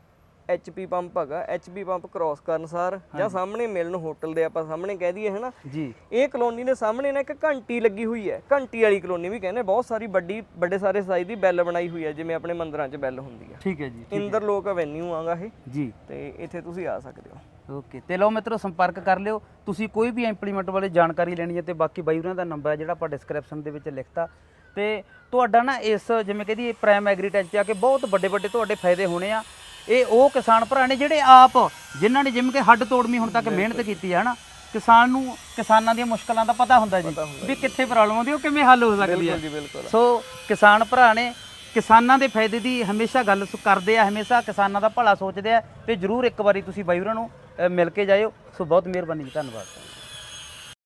A: ਐਚਪੀ ਪੰਪ ਹੈਗਾ ਐਚਪੀ ਪੰਪ ਕ੍ਰਾਸ ਕਰਨ ਸਾਰ ਜਾਂ ਸਾਹਮਣੇ ਮਿਲਣ ਹੋਟਲ ਦੇ ਆਪਾਂ ਸਾਹਮਣੇ ਕਹਿ ਦਈਏ ਹਨਾ?
B: ਜੀ।
A: ਇਹ ਕਲੋਨੀ ਦੇ ਸਾਹਮਣੇ ਨਾ ਇੱਕ ਘੰਟੀ ਲੱਗੀ ਹੋਈ ਹੈ ਘੰਟੀ ਵਾਲੀ ਕਲੋਨੀ ਵੀ ਕਹਿੰਦੇ ਬਹੁਤ ਸਾਰੀ ਵੱਡੀ ਵੱਡੇ ਸਾਰੇ ਸਾਈਜ਼ ਦੀ ਬੈਲ ਬਣਾਈ ਹੋਈ ਹੈ ਜਿਵੇਂ ਆਪਣੇ ਮੰਦਰਾਂ 'ਚ ਬੈਲ ਹੁੰਦੀ ਹੈ।
B: ਠੀਕ ਹੈ ਜੀ
A: ਇੰਦਰਲੋਕ ਐਵੇਨਿਊ ਆਗਾ ਇਹ।
B: ਜੀ।
A: ਤੇ ਇੱਥੇ ਤੁਸੀਂ ਆ ਸਕਦੇ ਹੋ।
B: ਓਕੇ ਤੇ ਲਓ ਮਿੱਤਰੋ ਸੰਪਰਕ ਕਰ ਲਿਓ। ਤੁਸੀਂ ਕੋਈ ਵੀ ਇੰਪਲੀਮੈਂਟ ਬਾਰੇ ਜਾਣਕਾਰੀ ਲੈਣੀ ਹੈ ਤੇ ਬਾਕੀ ਬਾਈ ਉਹਨਾਂ ਦਾ ਨੰਬਰ ਹੈ ਜਿਹੜਾ ਆਪਾਂ ਡਿਸਕ੍ਰਿਪਸ਼ਨ ਦੇ ਵਿੱਚ ਲਿਖਤਾ। ਤੇ ਤੁਹਾਡਾ ਨਾ ਇਸ ਜਿਵੇਂ ਕਹਿੰਦੀ ਪ੍ਰਾਈਮ ਐਗਰੀਟੈਕ ਆ ਕੇ ਬਹੁਤ ਵੱਡੇ ਵੱਡੇ ਤੁਹਾਡੇ ਫਾਇਦੇ ਹੋਣੇ ਆ। ਇਹ ਉਹ ਕਿਸਾਨ ਭਰਾ ਨੇ ਜਿਹੜੇ ਆਪ ਜਿਨ੍ਹਾਂ ਨੇ ਜਿਵੇਂ ਕਿ ਹੱਡ ਤੋੜਵੀਂ ਹੁਣ ਤੱਕ ਮਿਹਨਤ ਕੀਤੀ ਹੈ ਹਨਾ? ਕਿਸਾਨ ਨੂੰ ਕਿਸਾਨਾਂ ਦੀਆਂ ਮੁਸ਼ਕਲਾਂ ਦਾ ਪਤਾ ਹੁੰਦਾ ਜੀ ਵੀ ਕਿੱਥੇ ਪ੍ਰੋਬਲਮ ਆਉਂਦੀ ਉਹ ਕਿਵੇਂ ਹੱਲ ਹੋ ਸਕਦੀ ਹੈ
A: ਜੀ ਬਿਲਕੁਲ।
B: ਸੋ ਕਿਸਾਨ ਭਰਾ ਨੇ ਕਿਸਾਨਾਂ ਦੇ ਫਾਇਦੇ ਦੀ ਹਮੇਸ਼ਾ ਗੱਲ ਕਰਦੇ ਆ ਹਮੇਸ਼ਾ ਕਿਸਾਨਾਂ ਦਾ ਭਲਾ ਸੋਚਦੇ ਆ ਤੇ ਜਰੂਰ ਇੱਕ ਵਾਰੀ ਤੁਸੀਂ ਬਾਈ ਨੂੰ ਮਿਲ ਕੇ ਜਾਇਓ। ਸੋ ਬਹੁਤ ਮਿਹਰਬਾਨੀ ਜੀ ਧੰਨਵਾਦ।